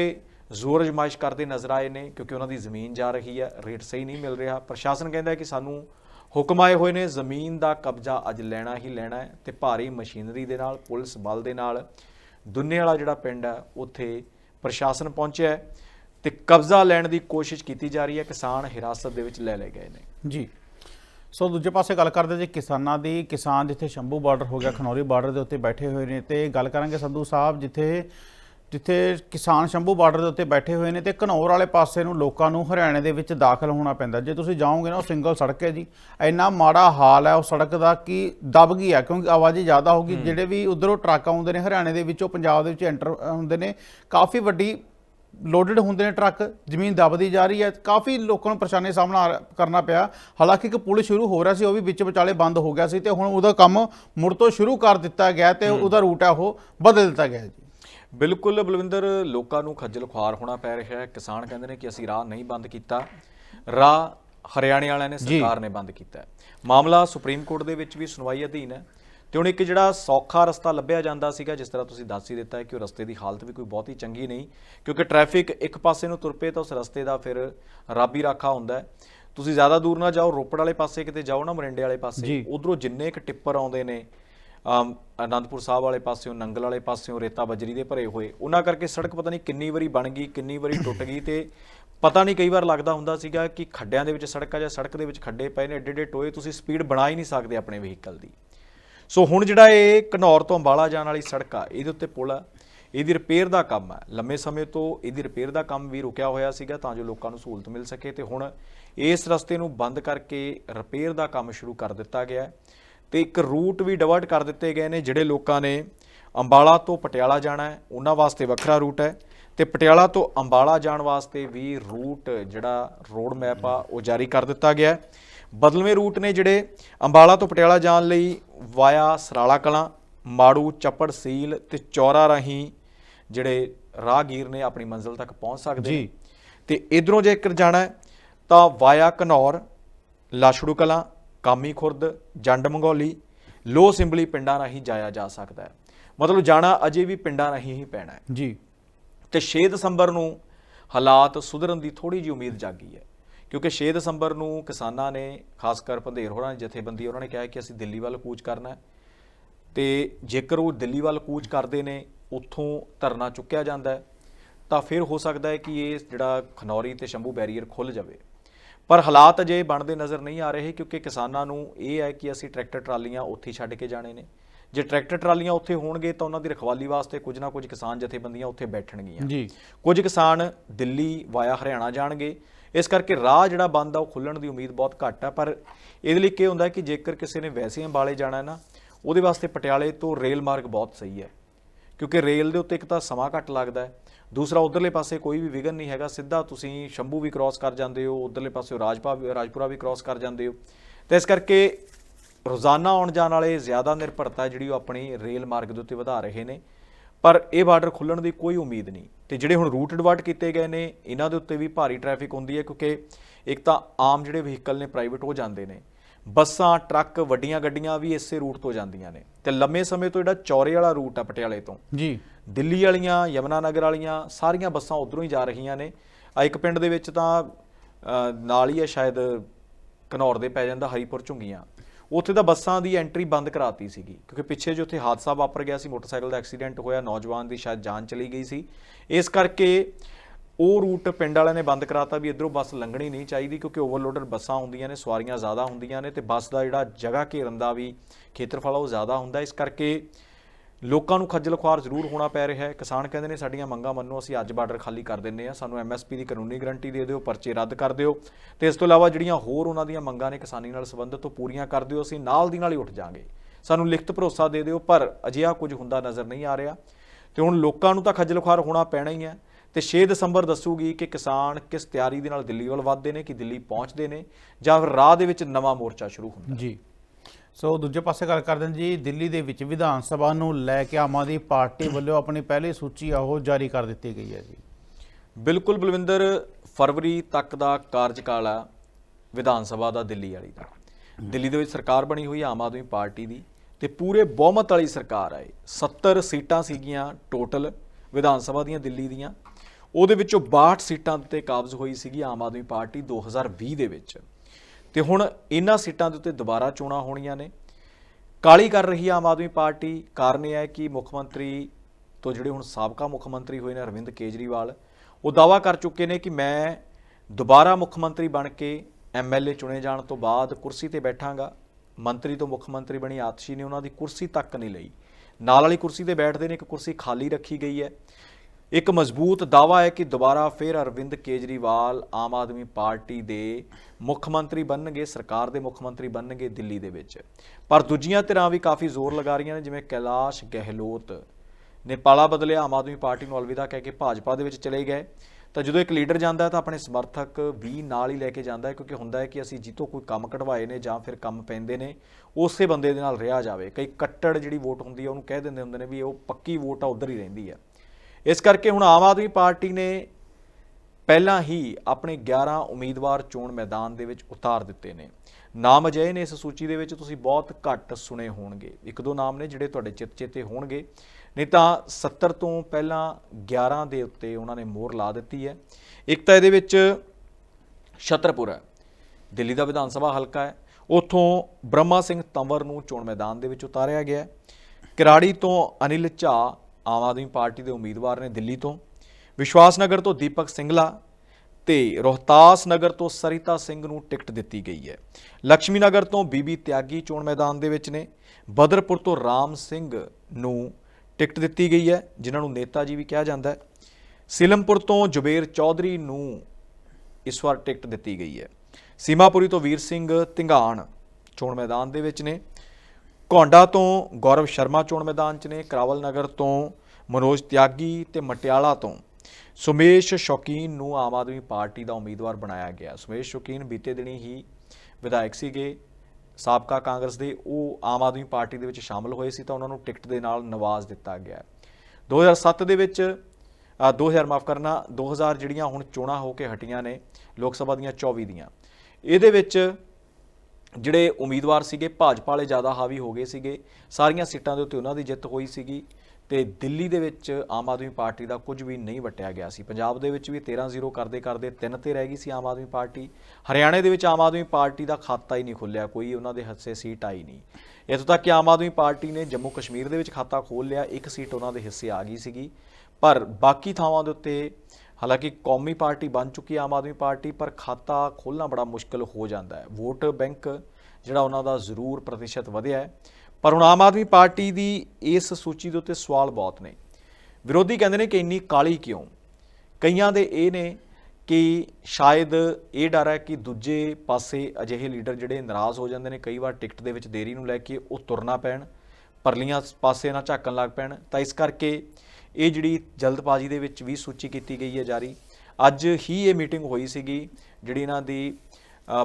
S2: ਜ਼ੋਰ ਅਜਮਾਇਸ਼ ਕਰਦੇ ਨਜ਼ਰ ਆਏ ਨੇ ਕਿਉਂਕਿ ਉਹਨਾਂ ਦੀ ਜ਼ਮੀਨ ਜਾ ਰਹੀ ਹੈ, ਰੇਟ ਸਹੀ ਨਹੀਂ ਮਿਲ ਰਿਹਾ। ਪ੍ਰਸ਼ਾਸਨ ਕਹਿੰਦਾ ਹੈ ਕਿ ਸਾਨੂੰ ਹੁਕਮ ਆਏ ਹੋਏ ਨੇ, ਜ਼ਮੀਨ ਦਾ ਕਬਜ਼ਾ ਅੱਜ ਲੈਣਾ ਹੀ ਲੈਣਾ ਹੈ ਤੇ ਭਾਰੀ ਮਸ਼ੀਨਰੀ ਦੇ ਨਾਲ, ਪੁਲਿਸ ਬਲ ਦੇ ਨਾਲ ਦੁੰਨੇ ਵਾਲਾ ਜਿਹੜਾ ਪਿੰਡ ਹੈ, ਉੱਥੇ ਪ੍ਰਸ਼ਾਸਨ ਪਹੁੰਚਿਆ ਹੈ ਤੇ ਕਬਜ਼ਾ ਲੈਣ ਦੀ ਕੋਸ਼ਿਸ਼ ਕੀਤੀ ਜਾ ਰਹੀ ਹੈ, ਕਿਸਾਨ ਹਿਰਾਸਤ ਦੇ ਵਿੱਚ ਲੈ ਲਏ ਗਏ ਨੇ।
S1: ਜੀ। ਸੋ ਦੂਜੇ ਪਾਸੇ ਗੱਲ ਕਰਦੇ ਜੇ ਕਿਸਾਨਾਂ ਦੀ। ਕਿਸਾਨ ਜਿੱਥੇ ਸ਼ੰਭੂ ਬਾਰਡਰ ਹੋ ਗਿਆ, ਖਨੌਰੀ ਬਾਰਡਰ ਦੇ ਉੱਤੇ ਬੈਠੇ ਹੋਏ ਨੇ ਤੇ ਗੱਲ ਕਰਾਂਗੇ ਸੰਧੂ ਸਾਹਿਬ, ਜਿੱਥੇ ਜਿੱਥੇ ਕਿਸਾਨ ਸ਼ੰਭੂ ਬਾਰਡਰ ਦੇ ਉੱਤੇ ਬੈਠੇ ਹੋਏ ਨੇ ਤੇ ਘਨੌਰ ਵਾਲੇ ਪਾਸੇ ਨੂੰ ਲੋਕਾਂ ਨੂੰ ਹਰਿਆਣੇ ਦੇ ਵਿੱਚ ਦਾਖਲ ਹੋਣਾ ਪੈਂਦਾ। ਜੇ ਤੁਸੀਂ ਜਾਓਗੇ ਨਾ ਉਹ ਸਿੰਗਲ ਸੜਕ ਹੈ ਜੀ। ਇੰਨਾ ਮਾੜਾ ਹਾਲ ਹੈ ਉਹ ਸੜਕ ਦਾ ਕਿ ਦਬ ਗਈ ਹੈ ਕਿਉਂਕਿ ਆਵਾਜ਼ਾਈ ਜ਼ਿਆਦਾ ਹੋਗੀ ਜਿਹੜੇ ਵੀ ਉਧਰੋਂ ਟਰੱਕ ਆਉਂਦੇ ਨੇ ਹਰਿਆਣੇ ਦੇ ਵਿੱਚੋਂ ਪੰਜਾਬ ਦੇ ਵਿੱਚ ਐਂਟਰ ਹੁੰਦੇ ਨੇ ਕਾਫੀ ਵੱਡੀ ਲੋਡਡ ਹੁੰਦੇ ਨੇ ਟਰੱਕ ਜ਼ਮੀਨ ਦਬਦੀ ਜਾ ਰਹੀ ਹੈ। ਕਾਫੀ ਲੋਕਾਂ ਨੂੰ ਪਰੇਸ਼ਾਨੀ ਸਾਹਮਣਾ ਕਰਨਾ ਪਿਆ। ਹਾਲਾਂਕਿ ਇੱਕ ਪੁਲ ਸ਼ੁਰੂ ਹੋ ਰਿਹਾ ਸੀ ਉਹ ਵੀ ਵਿੱਚ ਵਿਚਾਲੇ ਬੰਦ ਹੋ ਗਿਆ ਸੀ ਤੇ ਹੁਣ ਉਹਦਾ ਕੰਮ ਮੁੜ ਤੋਂ ਸ਼ੁਰੂ ਕਰ ਦਿੱਤਾ ਗਿਆ ਤੇ ਉਹਦਾ ਰੂਟ ਹੈ ਉਹ ਬਦਲ ਦਿੱਤਾ ਗਿਆ ਜੀ।
S2: ਬਿਲਕੁਲ ਬਲਵਿੰਦਰ ਲੋਕਾਂ ਨੂੰ ਖੱਜਲ ਖੁਆਰ ਹੋਣਾ ਪੈ ਰਿਹਾ ਹੈ। ਕਿਸਾਨ ਕਹਿੰਦੇ ਨੇ ਕਿ ਅਸੀਂ ਰਾਹ ਨਹੀਂ ਬੰਦ ਕੀਤਾ। ਰਾਹ ਹਰਿਆਣੇ ਵਾਲਿਆਂ ਨੇ ਸਰਕਾਰ ਨੇ ਬੰਦ ਕੀਤਾ ਹੈ। ਮਾਮਲਾ ਸੁਪਰੀਮ ਕੋਰਟ ਦੇ ਵਿੱਚ ਵੀ ਸੁਣਵਾਈ ਅਧੀਨ ਹੈ। ਤੇ ਹੁਣ ਇੱਕ ਜਿਹੜਾ ਸੌਖਾ ਰਸਤਾ ਲੱਭਿਆ ਜਾਂਦਾ ਸੀਗਾ ਜਿਸ ਤਰ੍ਹਾਂ ਤੁਸੀਂ ਦੱਸ ਹੀ ਦਿੱਤਾ ਹੈ ਕਿ ਉਹ ਰਸਤੇ ਦੀ ਹਾਲਤ ਵੀ ਕੋਈ ਬਹੁਤੀ ਚੰਗੀ ਨਹੀਂ ਕਿਉਂਕਿ ਟ੍ਰੈਫਿਕ ਇੱਕ ਪਾਸੇ ਨੂੰ ਤੁਰ ਪਏ ਤਾਂ ਉਸ ਰਸਤੇ ਦਾ ਫਿਰ ਰੱਬ ਰਾਖਾ ਹੁੰਦਾ ਹੈ। ਤੁਸੀਂ ਜ਼ਿਆਦਾ ਦੂਰ ਨਾ ਜਾਓ ਰੋਪੜ ਵਾਲੇ ਪਾਸੇ ਕਿਤੇ ਜਾਓ ਨਾ ਮਰਿੰਡੇ ਵਾਲੇ ਪਾਸੇ। ਉਧਰੋਂ ਜਿੰਨੇ ਕ ਟਿੱਪਰ ਆਉਂਦੇ ਨੇ ਅਮ ਅਨੰਦਪੁਰ ਸਾਹਿਬ ਵਾਲੇ ਪਾਸਿਓਂ, ਨੰਗਲ ਵਾਲੇ ਪਾਸਿਓਂ ਰੇਤਾ ਬਜਰੀ ਦੇ ਭਰੇ ਹੋਏ। ਉਹਨਾਂ ਕਰਕੇ ਸੜਕ ਪਤਾ ਨਹੀਂ ਕਿੰਨੀ ਵਾਰੀ ਬਣ ਗਈ, ਕਿੰਨੀ ਵਾਰੀ ਟੁੱਟ ਗਈ ਤੇ ਪਤਾ ਨਹੀਂ ਕਈ ਵਾਰ ਲੱਗਦਾ ਹੁੰਦਾ ਸੀਗਾ ਕਿ ਖੱਡਿਆਂ ਦੇ ਵਿੱਚ ਸੜਕ ਆ ਜਾਂ ਸੜਕ ਦੇ ਵਿੱਚ ਖੱਡੇ ਪਏ ਨੇ ਏਡੇ ਏਡੇ ਟੋਏ ਤੁਸੀਂ ਸਪੀਡ ਬਣਾ ਹੀ ਨਹੀਂ ਸਕਦੇ ਆਪਣੇ ਵਹੀਕਲ ਦੀ। ਸੋ ਹੁਣ ਜਿਹੜਾ ਇਹ ਘਨੌਰ ਤੋਂ ਅੰਬਾਲਾ ਜਾਣ ਵਾਲੀ ਸੜਕ ਆ, ਇਹਦੇ ਉੱਤੇ ਪੁਲ ਆ, ਇਹਦੀ ਰਿਪੇਅਰ ਦਾ ਕੰਮ ਹੈ ਲੰਮੇ ਸਮੇਂ ਤੋਂ ਇਹਦੀ ਰਿਪੇਅਰ ਦਾ ਕੰਮ ਵੀ ਰੁਕਿਆ ਹੋਇਆ ਸੀਗਾ ਤਾਂ ਜੋ ਲੋਕਾਂ ਨੂੰ ਸਹੂਲਤ ਮਿਲ ਸਕੇ ਤੇ ਹੁਣ ਇਸ ਰਸਤੇ ਨੂੰ ਬੰਦ ਕਰਕੇ ਰਿਪੇਅਰ ਦਾ ਕੰਮ ਸ਼ੁਰੂ ਕਰ ਦਿੱਤਾ ਗਿਆ। ਹੈ ਤੇ ਇੱਕ ਰੂਟ ਵੀ ਡਿਵਰਟ ਕਰ ਦਿੱਤੇ ਗਏ ਨੇ ਜਿਹੜੇ ਲੋਕਾਂ ਨੇ ਅੰਬਾਲਾ ਤੋਂ ਪਟਿਆਲਾ ਜਾਣਾ ਹੈ ਉਹਨਾਂ ਵਾਸਤੇ ਵੱਖਰਾ ਰੂਟ ਹੈ ਤੇ ਪਟਿਆਲਾ ਤੋਂ ਅੰਬਾਲਾ ਜਾਣ ਵਾਸਤੇ ਵੀ ਰੂਟ ਜਿਹੜਾ ਰੋਡ ਮੈਪ ਆ ਉਹ ਜਾਰੀ ਕਰ ਦਿੱਤਾ ਗਿਆ ਹੈ ਬਦਲਵੇਂ ਰੂਟ ਨੇ ਜਿਹੜੇ ਅੰਬਾਲਾ ਤੋਂ ਪਟਿਆਲਾ ਜਾਣ ਲਈ ਵਾਇਆ ਸਰਾਲਾ ਕਲਾਂ ਮਾੜੂ ਚੱਪੜ ਸੀਲ ਤੇ ਚੌਰਾ ਰਾਹੀਂ ਜਿਹੜੇ ਰਾਹਗੀਰ ਨੇ ਆਪਣੀ ਮੰਜ਼ਿਲ ਤੱਕ ਪਹੁੰਚ ਸਕਦੇ ਨੇ
S1: ਜੀ।
S2: ਤੇ ਇਧਰੋਂ ਜੇਕਰ ਜਾਣਾ ਹੈ ਤਾਂ ਵਾਇਆ ਘਨੌਰ ਲਾਸ਼ੜੂ ਕਲਾਂ ਕਾਮੀ ਖੁਰਦ ਜੰਡ ਮੰਗੋਲੀ ਲੋ ਸਿੰਬਲੀ ਪਿੰਡਾਂ ਰਾਹੀਂ ਜਾਇਆ ਜਾ ਸਕਦਾ ਹੈ। ਮਤਲਬ ਜਾਣਾ ਅਜੇ ਵੀ ਪਿੰਡਾਂ ਰਾਹੀਂ ਹੀ ਪੈਣਾ ਹੈ।
S1: ਜੀ।
S2: ਤੇ 6 ਦਸੰਬਰ ਨੂੰ ਹਾਲਾਤ ਸੁਧਰਨ ਦੀ ਥੋੜੀ ਜਿਹੀ ਉਮੀਦ ਜਾਗੀ ਹੈ। ਕਿਉਂਕਿ 6 ਦਸੰਬਰ ਨੂੰ ਕਿਸਾਨਾਂ ਨੇ ਖਾਸ ਕਰ ਭੰਦੇਰ ਹੋਰਾਂ ਦੀ ਜਥੇਬੰਦੀ ਉਹਨਾਂ ਨੇ ਕਿਹਾ ਕਿ ਅਸੀਂ ਦਿੱਲੀ ਵੱਲ ਕੂਚ ਕਰਨਾ ਹੈ। ਤੇ ਜੇਕਰ ਉਹ ਦਿੱਲੀ ਵੱਲ ਕੂਚ ਕਰਦੇ ਨੇ ਉੱਥੋਂ ਧਰਨਾ ਚੁੱਕਿਆ ਜਾਂਦਾ ਹੈ ਤਾਂ ਫਿਰ ਹੋ ਸਕਦਾ ਹੈ ਕਿ ਇਹ ਜਿਹੜਾ ਖਨੌਰੀ ਤੇ ਸ਼ੰਭੂ ਬੈਰੀਅਰ ਖੁੱਲ ਜਾਵੇ। ਪਰ ਹਾਲਾਤ ਅਜੇ ਬਣਦੇ ਨਜ਼ਰ ਨਹੀਂ ਆ ਰਹੇ ਕਿਉਂਕਿ ਕਿਸਾਨਾਂ ਨੂੰ ਇਹ ਹੈ ਕਿ ਅਸੀਂ ਟਰੈਕਟਰ ਟਰਾਲੀਆਂ ਉੱਥੇ ਛੱਡ ਕੇ ਜਾਣੇ ਨੇ। ਜੇ ਟਰੈਕਟਰ ਟਰਾਲੀਆਂ ਉੱਥੇ ਹੋਣਗੇ ਤਾਂ ਉਹਨਾਂ ਦੀ ਰਖਵਾਲੀ ਵਾਸਤੇ ਕੁਝ ਨਾ ਕੁਝ ਕਿਸਾਨ ਜਥੇਬੰਦੀਆਂ ਉੱਥੇ ਬੈਠਣਗੀਆਂ।
S1: ਜੀ।
S2: ਕੁਝ ਕਿਸਾਨ ਦਿੱਲੀ ਵਾਇਆ ਹਰਿਆਣਾ ਜਾਣਗੇ। ਇਸ ਕਰਕੇ ਰਾਹ ਜਿਹੜਾ ਬੰਦ ਆ ਉਹ ਖੁੱਲਣ ਦੀ ਉਮੀਦ ਬਹੁਤ ਘੱਟ ਆ ਪਰ ਇਹਦੇ ਲਈ ਕੀ ਹੁੰਦਾ ਕਿ ਜੇਕਰ ਕਿਸੇ ਨੇ ਵੈਸੇ ਅੰਬਾਲੇ ਜਾਣਾ ਹੈ ਨਾ ਉਹਦੇ ਵਾਸਤੇ ਪਟਿਆਲੇ ਤੋਂ ਰੇਲ ਮਾਰਗ ਬਹੁਤ ਸਹੀ ਹੈ। ਕਿਉਂਕਿ ਰੇਲ ਦੇ ਉੱਤੇ ਇੱਕ ਤਾਂ ਸਮਾਂ ਘੱਟ ਲੱਗਦਾ ਹੈ ਦੂਸਰਾ, ਉਧਰਲੇ ਪਾਸੇ ਕੋਈ ਵੀ ਵਿਘਨ ਨਹੀਂ ਹੈਗਾ, ਸਿੱਧਾ ਤੁਸੀਂ ਸ਼ੰਭੂ ਵੀ ਕ੍ਰਾਸ ਕਰ ਜਾਂਦੇ ਹੋ, ਉਧਰਲੇ ਪਾਸੇ ਰਾਜਪਾ, ਰਾਜਪੁਰਾ ਵੀ ਕ੍ਰਾਸ ਕਰ ਜਾਂਦੇ ਹੋ। ਤੇ ਇਸ ਕਰਕੇ ਰੋਜ਼ਾਨਾ ਆਉਣ ਜਾਣ ਵਾਲੇ ਜ਼ਿਆਦਾ ਨਿਰਭਰਤਾ ਜਿਹੜੀ ਉਹ ਆਪਣੀ ਰੇਲ ਮਾਰਗ ਦੇ ਉੱਤੇ ਵਧਾ ਰਹੇ ਨੇ। ਪਰ ਇਹ ਬਾਰਡਰ ਖੁੱਲਣ ਦੀ ਕੋਈ ਉਮੀਦ ਨਹੀਂ। ਤੇ ਜਿਹੜੇ ਹੁਣ ਰੂਟ ਡਿਵਰਟ ਕੀਤੇ ਗਏ ਨੇ, ਇਹਨਾਂ ਦੇ ਉੱਤੇ ਵੀ ਭਾਰੀ ਟ੍ਰੈਫਿਕ ਹੁੰਦੀ ਹੈ, ਕਿਉਂਕਿ ਇੱਕ ਤਾਂ ਆਮ ਜਿਹੜੇ ਵਹੀਕਲ ਨੇ ਪ੍ਰਾਈਵੇਟ ਉਹ ਜਾਂਦੇ ਨੇ। ਬੱਸਾਂ, ਟਰੱਕ, ਵੱਡੀਆਂ ਗੱਡੀਆਂ ਵੀ ਇਸੇ ਰੂਟ ਤੋਂ ਜਾਂਦੀਆਂ ਨੇ। ਤੇ ਲੰਮੇ ਸਮੇਂ ਤੋਂ ਜਿਹੜਾ ਚੌਰੇ ਵਾਲਾ ਰੂਟ ਆ ਪਟਿਆਲੇ ਤੋਂ,
S1: ਜੀ।
S2: ਦਿੱਲੀ ਵਾਲੀਆਂ, ਯਮਨਾ ਨਗਰ ਵਾਲੀਆਂ, ਸਾਰੀਆਂ ਬੱਸਾਂ ਉਧਰੋਂ ਹੀ ਜਾ ਰਹੀਆਂ ਨੇ। ਆ ਇੱਕ ਪਿੰਡ ਦੇ ਵਿੱਚ ਤਾਂ ਨਾਲ ਹੀ ਹੈ ਸ਼ਾਇਦ ਘਨੌਰ ਦੇ ਪੈ ਜਾਂਦਾ, ਹਰੀਪੁਰ ਝੁੰਗੀਆਂ। ਉੱਥੇ ਤਾਂ ਬੱਸਾਂ ਦੀ ਐਂਟਰੀ ਬੰਦ ਕਰਾਤੀ ਸੀਗੀ, ਕਿਉਂਕਿ ਪਿੱਛੇ ਜੋ ਉੱਥੇ ਹਾਦਸਾ ਵਾਪਰ ਗਿਆ ਸੀ, ਮੋਟਰਸਾਈਕਲ ਦਾ ਐਕਸੀਡੈਂਟ ਹੋਇਆ, ਨੌਜਵਾਨ ਦੀ ਸ਼ਾਇਦ ਜਾਨ ਚਲੀ ਗਈ ਸੀ। ਇਸ ਕਰਕੇ ਉਹ ਰੂਟ ਪਿੰਡ ਵਾਲਿਆਂ ਨੇ ਬੰਦ ਕਰਾਤਾ ਵੀ ਇਧਰੋਂ ਬੱਸ ਲੰਘਣੀ ਨਹੀਂ ਚਾਹੀਦੀ, ਕਿਉਂਕਿ ਓਵਰਲੋਡਡ ਬੱਸਾਂ ਹੁੰਦੀਆਂ ਨੇ, ਸਵਾਰੀਆਂ ਜ਼ਿਆਦਾ ਹੁੰਦੀਆਂ ਨੇ ਤੇ ਬੱਸ ਦਾ ਜਿਹੜਾ ਜਗ੍ਹਾ ਘੇਰਨ ਦਾ ਵੀ ਖੇਤਰਫਲ ਆ, ਉਹ ਜ਼ਿਆਦਾ ਹੁੰਦਾ। ਇਸ ਕਰਕੇ ਲੋਕਾਂ ਨੂੰ ਖੱਜਲ ਖੁਆਰ ਜ਼ਰੂਰ ਹੋਣਾ ਪੈ ਰਿਹਾ ਹੈ। ਕਿਸਾਨ ਕਹਿੰਦੇ ਨੇ, ਸਾਡੀਆਂ ਮੰਗਾਂ ਮੰਨੋ, ਅਸੀਂ ਅੱਜ ਬਾਰਡਰ ਖਾਲੀ ਕਰ ਦਿੰਨੇ ਆ ਸਾਨੂੰ ਐਮਐਸਪੀ ਦੀ ਕਾਨੂੰਨੀ ਗਰੰਟੀ ਦੇ ਦਿਓ, ਪਰਚੇ ਰੱਦ ਕਰ ਦਿਓ। ਤੇ ਇਸ ਤੋਂ ਇਲਾਵਾ ਜਿਹੜੀਆਂ ਹੋਰ ਉਹਨਾਂ ਦੀਆਂ ਮੰਗਾਂ ਨੇ ਕਿਸਾਨੀ ਨਾਲ ਸੰਬੰਧਿਤ, ਉਹ ਪੂਰੀਆਂ ਕਰ ਦਿਓ। ਅਸੀਂ ਨਾਲ ਦੀ ਨਾਲ ਹੀ ਉੱਠ ਜਾਾਂਗੇ। ਸਾਨੂੰ ਲਿਖਤ ਭਰੋਸਾ ਦੇ ਦਿਓ, ਪਰ ਅਜਿਹਾ ਕੁਝ ਹੁੰਦਾ ਨਜ਼ਰ ਨਹੀਂ ਆ ਰਿਹਾ। ਤੇ ਹੁਣ ਲੋਕਾਂ ਨੂੰ ਤਾਂ ਖੱਜਲ ਖੁਆਰ ਹੋਣਾ ਪੈਣਾ ਹੀ ਹੈ। ਤੇ 6 ਦਸੰਬਰ ਦੱਸੂਗੀ ਕਿ ਕਿਸਾਨ ਕਿਸ ਤਿਆਰੀ ਦੇ ਨਾਲ ਦਿੱਲੀ ਵੱਲ ਵੱਧਦੇ ਨੇ, ਕਿ ਦਿੱਲੀ ਪਹੁੰਚਦੇ ਨੇ, ਜਾਂ ਫਿਰ ਰਾਹ ਦੇ ਵਿੱਚ ਨਵਾਂ ਮੋਰਚਾ ਸ਼ੁਰੂ ਹੁੰਦਾ
S1: ਜੀ। ਸੋ ਦੂਜੇ ਪਾਸੇ ਗੱਲ ਕਰਦੇ ਹਾਂ ਜੀ, ਦਿੱਲੀ ਦੇ ਵਿੱਚ ਵਿਧਾਨ ਸਭਾ ਨੂੰ ਲੈ ਕੇ ਆਮ ਆਦਮੀ ਪਾਰਟੀ ਵੱਲੋਂ ਆਪਣੀ ਪਹਿਲੀ ਸੂਚੀ ਆ ਉਹ ਜਾਰੀ ਕਰ ਦਿੱਤੀ ਗਈ ਹੈ ਜੀ।
S2: ਬਿਲਕੁਲ ਬਲਵਿੰਦਰ, ਫਰਵਰੀ ਤੱਕ ਦਾ ਕਾਰਜਕਾਲ ਆ ਵਿਧਾਨ ਸਭਾ ਦਾ, ਦਿੱਲੀ ਵਾਲੀ ਦਾ। ਦਿੱਲੀ ਦੇ ਵਿੱਚ ਸਰਕਾਰ ਬਣੀ ਹੋਈ ਆਮ ਆਦਮੀ ਪਾਰਟੀ ਦੀ ਤੇ ਪੂਰੇ ਬਹੁਮਤ ਵਾਲੀ ਸਰਕਾਰ ਆਏ 70 ਸੀਟਾਂ ਸੀਗੀਆਂ ਟੋਟਲ ਵਿਧਾਨ ਸਭਾ ਦੀਆਂ, ਦਿੱਲੀ ਦੀਆਂ। ਉਹਦੇ ਵਿੱਚੋਂ 62 ਸੀਟਾਂ ਤੇ ਕਾਬਜ਼ ਹੋਈ ਸੀਗੀ ਆਮ ਆਦਮੀ ਪਾਰਟੀ 2020 ਦੇ ਵਿੱਚ। ਤੇ ਹੁਣ ਇਹਨਾਂ ਸੀਟਾਂ ਦੇ ਉੱਤੇ ਦੁਬਾਰਾ ਚੋਣਾਂ ਹੋਣੀਆਂ ਨੇ। ਕਾਲੀ ਕਰ ਰਹੀ ਆਮ ਆਦਮੀ ਪਾਰਟੀ। ਕਾਰਨ ਇਹ ਹੈ ਕਿ ਮੁੱਖ ਮੰਤਰੀ ਤੋਂ ਜਿਹੜੇ ਹੁਣ ਸਾਬਕਾ ਮੁੱਖ ਮੰਤਰੀ ਹੋਏ ਨੇ, ਅਰਵਿੰਦ ਕੇਜਰੀਵਾਲ, ਉਹ ਦਾਵਾ ਕਰ ਚੁੱਕੇ ਨੇ ਕਿ ਮੈਂ ਦੁਬਾਰਾ ਮੁੱਖ ਮੰਤਰੀ ਬਣ ਕੇ ਐਮਐਲਏ ਚੁਣੇ ਜਾਣ ਤੋਂ ਬਾਅਦ ਕੁਰਸੀ ਤੇ ਬੈਠਾਂਗਾ। ਮੰਤਰੀ ਤੋਂ ਮੁੱਖ ਮੰਤਰੀ ਬਣੀ ਆਤਸ਼ੀ ਨੇ, ਉਹਨਾਂ ਦੀ ਕੁਰਸੀ ਤੱਕ ਨਹੀਂ ਲਈ। ਨਾਲ ਵਾਲੀ ਕੁਰਸੀ ਤੇ ਬੈਠਦੇ ਨੇ, ਇੱਕ ਕੁਰਸੀ ਖਾਲੀ ਰੱਖੀ ਗਈ ਹੈ। ਇੱਕ ਮਜ਼ਬੂਤ ਦਾਵਾ ਹੈ ਕਿ ਦੁਬਾਰਾ ਫਿਰ ਅਰਵਿੰਦ ਕੇਜਰੀਵਾਲ ਆਮ ਆਦਮੀ ਪਾਰਟੀ ਦੇ ਮੁੱਖ ਮੰਤਰੀ ਬਣਨਗੇ, ਸਰਕਾਰ ਦੇ ਮੁੱਖ ਮੰਤਰੀ ਬਣਨਗੇ ਦਿੱਲੀ ਦੇ ਵਿੱਚ। ਪਰ ਦੂਜੀਆਂ ਧਿਰਾਂ ਵੀ ਕਾਫੀ ਜ਼ੋਰ ਲਗਾ ਰਹੀਆਂ ਨੇ, ਜਿਵੇਂ ਕੈਲਾਸ਼ ਗਹਿਲੋਤ ਨੇ ਪਾਲਾ ਬਦਲਿਆ। ਆਮ ਆਦਮੀ ਪਾਰਟੀ ਨੂੰ ਅਲਵਿਦਾ ਕਹਿ ਕੇ ਭਾਜਪਾ ਦੇ ਵਿੱਚ ਚਲੇ ਗਏ। ਤਾਂ ਜਦੋਂ ਇੱਕ ਲੀਡਰ ਜਾਂਦਾ ਤਾਂ ਆਪਣੇ ਸਮਰਥਕ ਵੀ ਨਾਲ ਹੀ ਲੈ ਕੇ ਜਾਂਦਾ ਹੈ, ਕਿਉਂਕਿ ਹੁੰਦਾ ਹੈ ਕਿ ਅਸੀਂ ਜਿੱਤੋਂ ਕੋਈ ਕੰਮ ਕਢਵਾਏ ਨੇ ਜਾਂ ਫਿਰ ਕੰਮ ਪੈਂਦੇ ਨੇ, ਉਸੇ ਬੰਦੇ ਦੇ ਨਾਲ ਰਿਹਾ ਜਾਵੇ। ਕਈ ਕੱਟੜ ਜਿਹੜੀ ਵੋਟ ਹੁੰਦੀ ਹੈ, ਉਹਨੂੰ ਕਹਿ ਦਿੰਦੇ ਹੁੰਦੇ ਨੇ ਵੀ ਉਹ ਪੱਕੀ ਵੋਟ ਆ, ਉਧਰ ਹੀ ਰਹਿੰਦੀ ਹੈ। ਇਸ ਕਰਕੇ ਹੁਣ ਆਮ ਆਦਮੀ ਪਾਰਟੀ ਨੇ ਪਹਿਲਾਂ ਹੀ ਆਪਣੇ 11 ਉਮੀਦਵਾਰ ਚੋਣ ਮੈਦਾਨ ਦੇ ਵਿੱਚ ਉਤਾਰ ਦਿੱਤੇ ਨੇ। ਨਾਮ ਅਜਿਹੇ ਨੇ ਇਸ ਸੂਚੀ ਦੇ ਵਿੱਚ, ਤੁਸੀਂ ਬਹੁਤ ਘੱਟ ਸੁਣੇ ਹੋਣਗੇ। ਇੱਕ ਦੋ ਨਾਮ ਨੇ ਜਿਹੜੇ ਤੁਹਾਡੇ ਚਿੱਤ ਚੇਤੇ ਹੋਣਗੇ। ਨਹੀਂ ਤਾਂ 70 ਤੋਂ ਪਹਿਲਾਂ 11 ਦੇ ਉੱਤੇ ਉਹਨਾਂ ਨੇ ਮੋਹਰ ਲਾ ਦਿੱਤੀ ਹੈ। ਇੱਕ ਤਾਂ ਇਹਦੇ ਵਿੱਚ ਛਤਰਪੁਰ ਹੈ। ਦਿੱਲੀ ਦਾ ਵਿਧਾਨ ਸਭਾ ਹਲਕਾ ਹੈ। ਉੱਥੋਂ ਬ੍ਰਹਮਾ ਸਿੰਘ ਤੰਵਰ ਨੂੰ ਚੋਣ ਮੈਦਾਨ ਦੇ ਵਿੱਚ ਉਤਾਰਿਆ ਗਿਆ ਹੈ। ਕਿਰਾੜੀ ਤੋਂ ਅਨਿਲ ਝਾ ਆਮ ਆਦਮੀ ਪਾਰਟੀ ਦੇ ਉਮੀਦਵਾਰ ਨੇ ਦਿੱਲੀ ਤੋਂ, ਵਿਸ਼ਵਾਸ ਨਗਰ ਤੋਂ ਦੀਪਕ ਸਿੰਘਲਾ ਤੇ ਰੋਹਤਾਸ ਨਗਰ ਤੋਂ ਸਰਿਤਾ ਸਿੰਘ ਨੂੰ ਟਿਕਟ ਦਿੱਤੀ ਗਈ ਹੈ। ਲక్ష్ਮੀ ਨਗਰ ਤੋਂ ਬੀਬੀ ਤਿਆਗੀ ਚੋਣ ਮੈਦਾਨ ਦੇ ਵਿੱਚ ਨੇ। ਬਦਰਪੁਰ ਤੋਂ ਰਾਮ ਸਿੰਘ ਨੂੰ ਟਿਕਟ ਦਿੱਤੀ ਗਈ ਹੈ, ਜਿਨ੍ਹਾਂ ਨੂੰ ਨੇਤਾ ਜੀ ਵੀ ਕਿਹਾ ਜਾਂਦਾ ਹੈ। ਸਿਲਮਪੁਰ ਤੋਂ ਜੁਬੇਰ ਚੌਧਰੀ ਨੂੰ ਇਸ ਵਾਰ ਟਿਕਟ ਦਿੱਤੀ ਗਈ ਹੈ। ਸੀਮਾਪੁਰੀ ਤੋਂ ਵੀਰ ਸਿੰਘ ਧਿੰਗਾਣ ਚੋਣ ਮੈਦਾਨ ਦੇ ਵਿੱਚ ਨੇ। ਕੋਂਡਾ ਤੋਂ ਗੌਰਵ ਸ਼ਰਮਾ ਚੋਣ ਮੈਦਾਨ 'ਚ ਨੇ ਕਰਾਵਲ ਨਗਰ ਤੋਂ ਮਨੋਜ ਤਿਆਗੀ ਤੇ ਮਟਿਆਲਾ ਤੋਂ। ਸੁਮੇਸ਼ ਸ਼ੌਕੀਨ ਨੂੰ ਆਮ ਆਦਮੀ ਪਾਰਟੀ ਦਾ ਉਮੀਦਵਾਰ ਬਣਾਇਆ ਗਿਆ। ਸੁਮੇਸ਼ ਸ਼ੌਕੀਨ ਬੀਤੇ ਦਿਨੀ ਹੀ ਵਿਧਾਇਕ ਸੀਗੇ। ਸਾਬਕਾ ਕਾਂਗਰਸ ਦੇ ਉਹ ਆਮ ਆਦਮੀ ਪਾਰਟੀ ਦੇ ਵਿੱਚ ਸ਼ਾਮਲ ਹੋਏ ਸੀ ਤਾਂ ਉਹਨਾਂ ਨੂੰ ਟਿਕਟ ਦੇ ਨਾਲ ਨਵਾਜ਼ ਦਿੱਤਾ ਗਿਆ। 2007 ਦੇ ਵਿੱਚ ਅ, 2000 ਮਾਫ ਕਰਨਾ 2000 ਜਿਹੜੀਆਂ ਹੁਣ ਚੋਣਾਂ ਹੋ ਕੇ ਹਟੀਆਂ ਨੇ ਲੋਕ ਸਭਾ ਦੀਆਂ 24 ਦੀਆਂ। ਇਹਦੇ ਵਿੱਚ ਜਿਹੜੇ ਉਮੀਦਵਾਰ ਸੀਗੇ, ਭਾਜਪਾ ਵਾਲੇ ਜ਼ਿਆਦਾ ਹਾਵੀ ਹੋ ਗਏ ਸੀਗੇ। ਸਾਰੀਆਂ ਸੀਟਾਂ ਦੇ ਉੱਤੇ ਉਹਨਾਂ ਦੀ ਜਿੱਤ ਹੋਈ ਸੀਗੀ ਤੇ ਦਿੱਲੀ ਦੇ ਵਿੱਚ ਆਮ ਆਦਮੀ ਪਾਰਟੀ ਦਾ ਕੁਝ ਵੀ ਨਹੀਂ ਵਟਿਆ ਗਿਆ ਸੀ। ਪੰਜਾਬ ਦੇ ਵਿੱਚ ਵੀ 13-0 ਕਰਦੇ ਕਰਦੇ ਤਿੰਨ ਤੇ ਰਹਿ ਗਈ ਸੀ ਆਮ ਆਦਮੀ ਪਾਰਟੀ। ਹਰਿਆਣੇ ਦੇ ਵਿੱਚ ਆਮ ਆਦਮੀ ਪਾਰਟੀ ਦਾ ਖਾਤਾ ਹੀ ਨਹੀਂ ਖੁੱਲਿਆ, ਕੋਈ ਉਹਨਾਂ ਦੇ ਹਿੱਸੇ ਸੀਟ ਆਈ ਨਹੀਂ। ਇੱਥੋਂ ਤੱਕ ਕਿ ਆਮ ਆਦਮੀ ਪਾਰਟੀ ਨੇ ਜੰਮੂ ਕਸ਼ਮੀਰ ਦੇ ਵਿੱਚ ਖਾਤਾ ਖੋਲ੍ਹ ਲਿਆ, ਇੱਕ ਸੀਟ ਉਹਨਾਂ ਦੇ ਹਿੱਸੇ ਆ ਗਈ ਸੀਗੀ। ਪਰ ਬਾਕੀ ਥਾਵਾਂ ਦੇ ਉੱਤੇ ਹਾਲਾਂਕਿ ਕੌਮੀ ਪਾਰਟੀ ਬਣ ਚੁੱਕੀ ਹੈ, ਆਮ ਆਦਮੀ ਪਾਰਟੀ, ਪਰ ਖਾਤਾ ਖੋਲ੍ਹਣਾ ਬੜਾ ਮੁਸ਼ਕਲ ਹੋ ਜਾਂਦਾ ਹੈ। ਵੋਟ ਬੈਂਕ ਜਿਹੜਾ ਉਹਨਾਂ ਦਾ ਜ਼ਰੂਰ ਪ੍ਰਤੀਸ਼ਤ ਵਧਿਆ ਹੈ। ਪਰ ਹੁਣ ਆਮ ਆਦਮੀ ਪਾਰਟੀ ਦੀ ਇਸ ਸੂਚੀ ਦੇ ਉੱਤੇ ਸਵਾਲ ਬਹੁਤ ਨੇ। ਵਿਰੋਧੀ ਕਹਿੰਦੇ ਨੇ ਕਿ ਇੰਨੀ ਕਾਲੀ ਕਿਉਂ? ਕਈਆਂ ਦੇ ਇਹ ਨੇ ਕਿ ਸ਼ਾਇਦ ਇਹ ਡਰ ਹੈ ਕਿ ਦੂਜੇ ਪਾਸੇ ਅਜਿਹੇ ਲੀਡਰ ਜਿਹੜੇ ਨਾਰਾਜ਼ ਹੋ ਜਾਂਦੇ ਨੇ, ਕਈ ਵਾਰ ਟਿਕਟ ਦੇ ਵਿੱਚ ਦੇਰੀ ਨੂੰ ਲੈ ਕੇ ਉਹ ਤੁਰਨਾ ਪੈਣ, ਪਰਲੀਆਂ ਪਾਸੇ ਨਾ ਝਾਕਣ ਲੱਗ ਪੈਣ। ਤਾਂ ਇਸ ਕਰਕੇ ਇਹ ਜਿਹੜੀ ਜਲਦਬਾਜ਼ੀ ਦੇ ਵਿੱਚ ਵੀ ਸੂਚੀ ਕੀਤੀ ਗਈ ਹੈ ਜਾਰੀ। ਅੱਜ ਹੀ ਇਹ ਮੀਟਿੰਗ ਹੋਈ ਸੀਗੀ, ਜਿਹੜੀ ਇਹਨਾਂ ਦੀ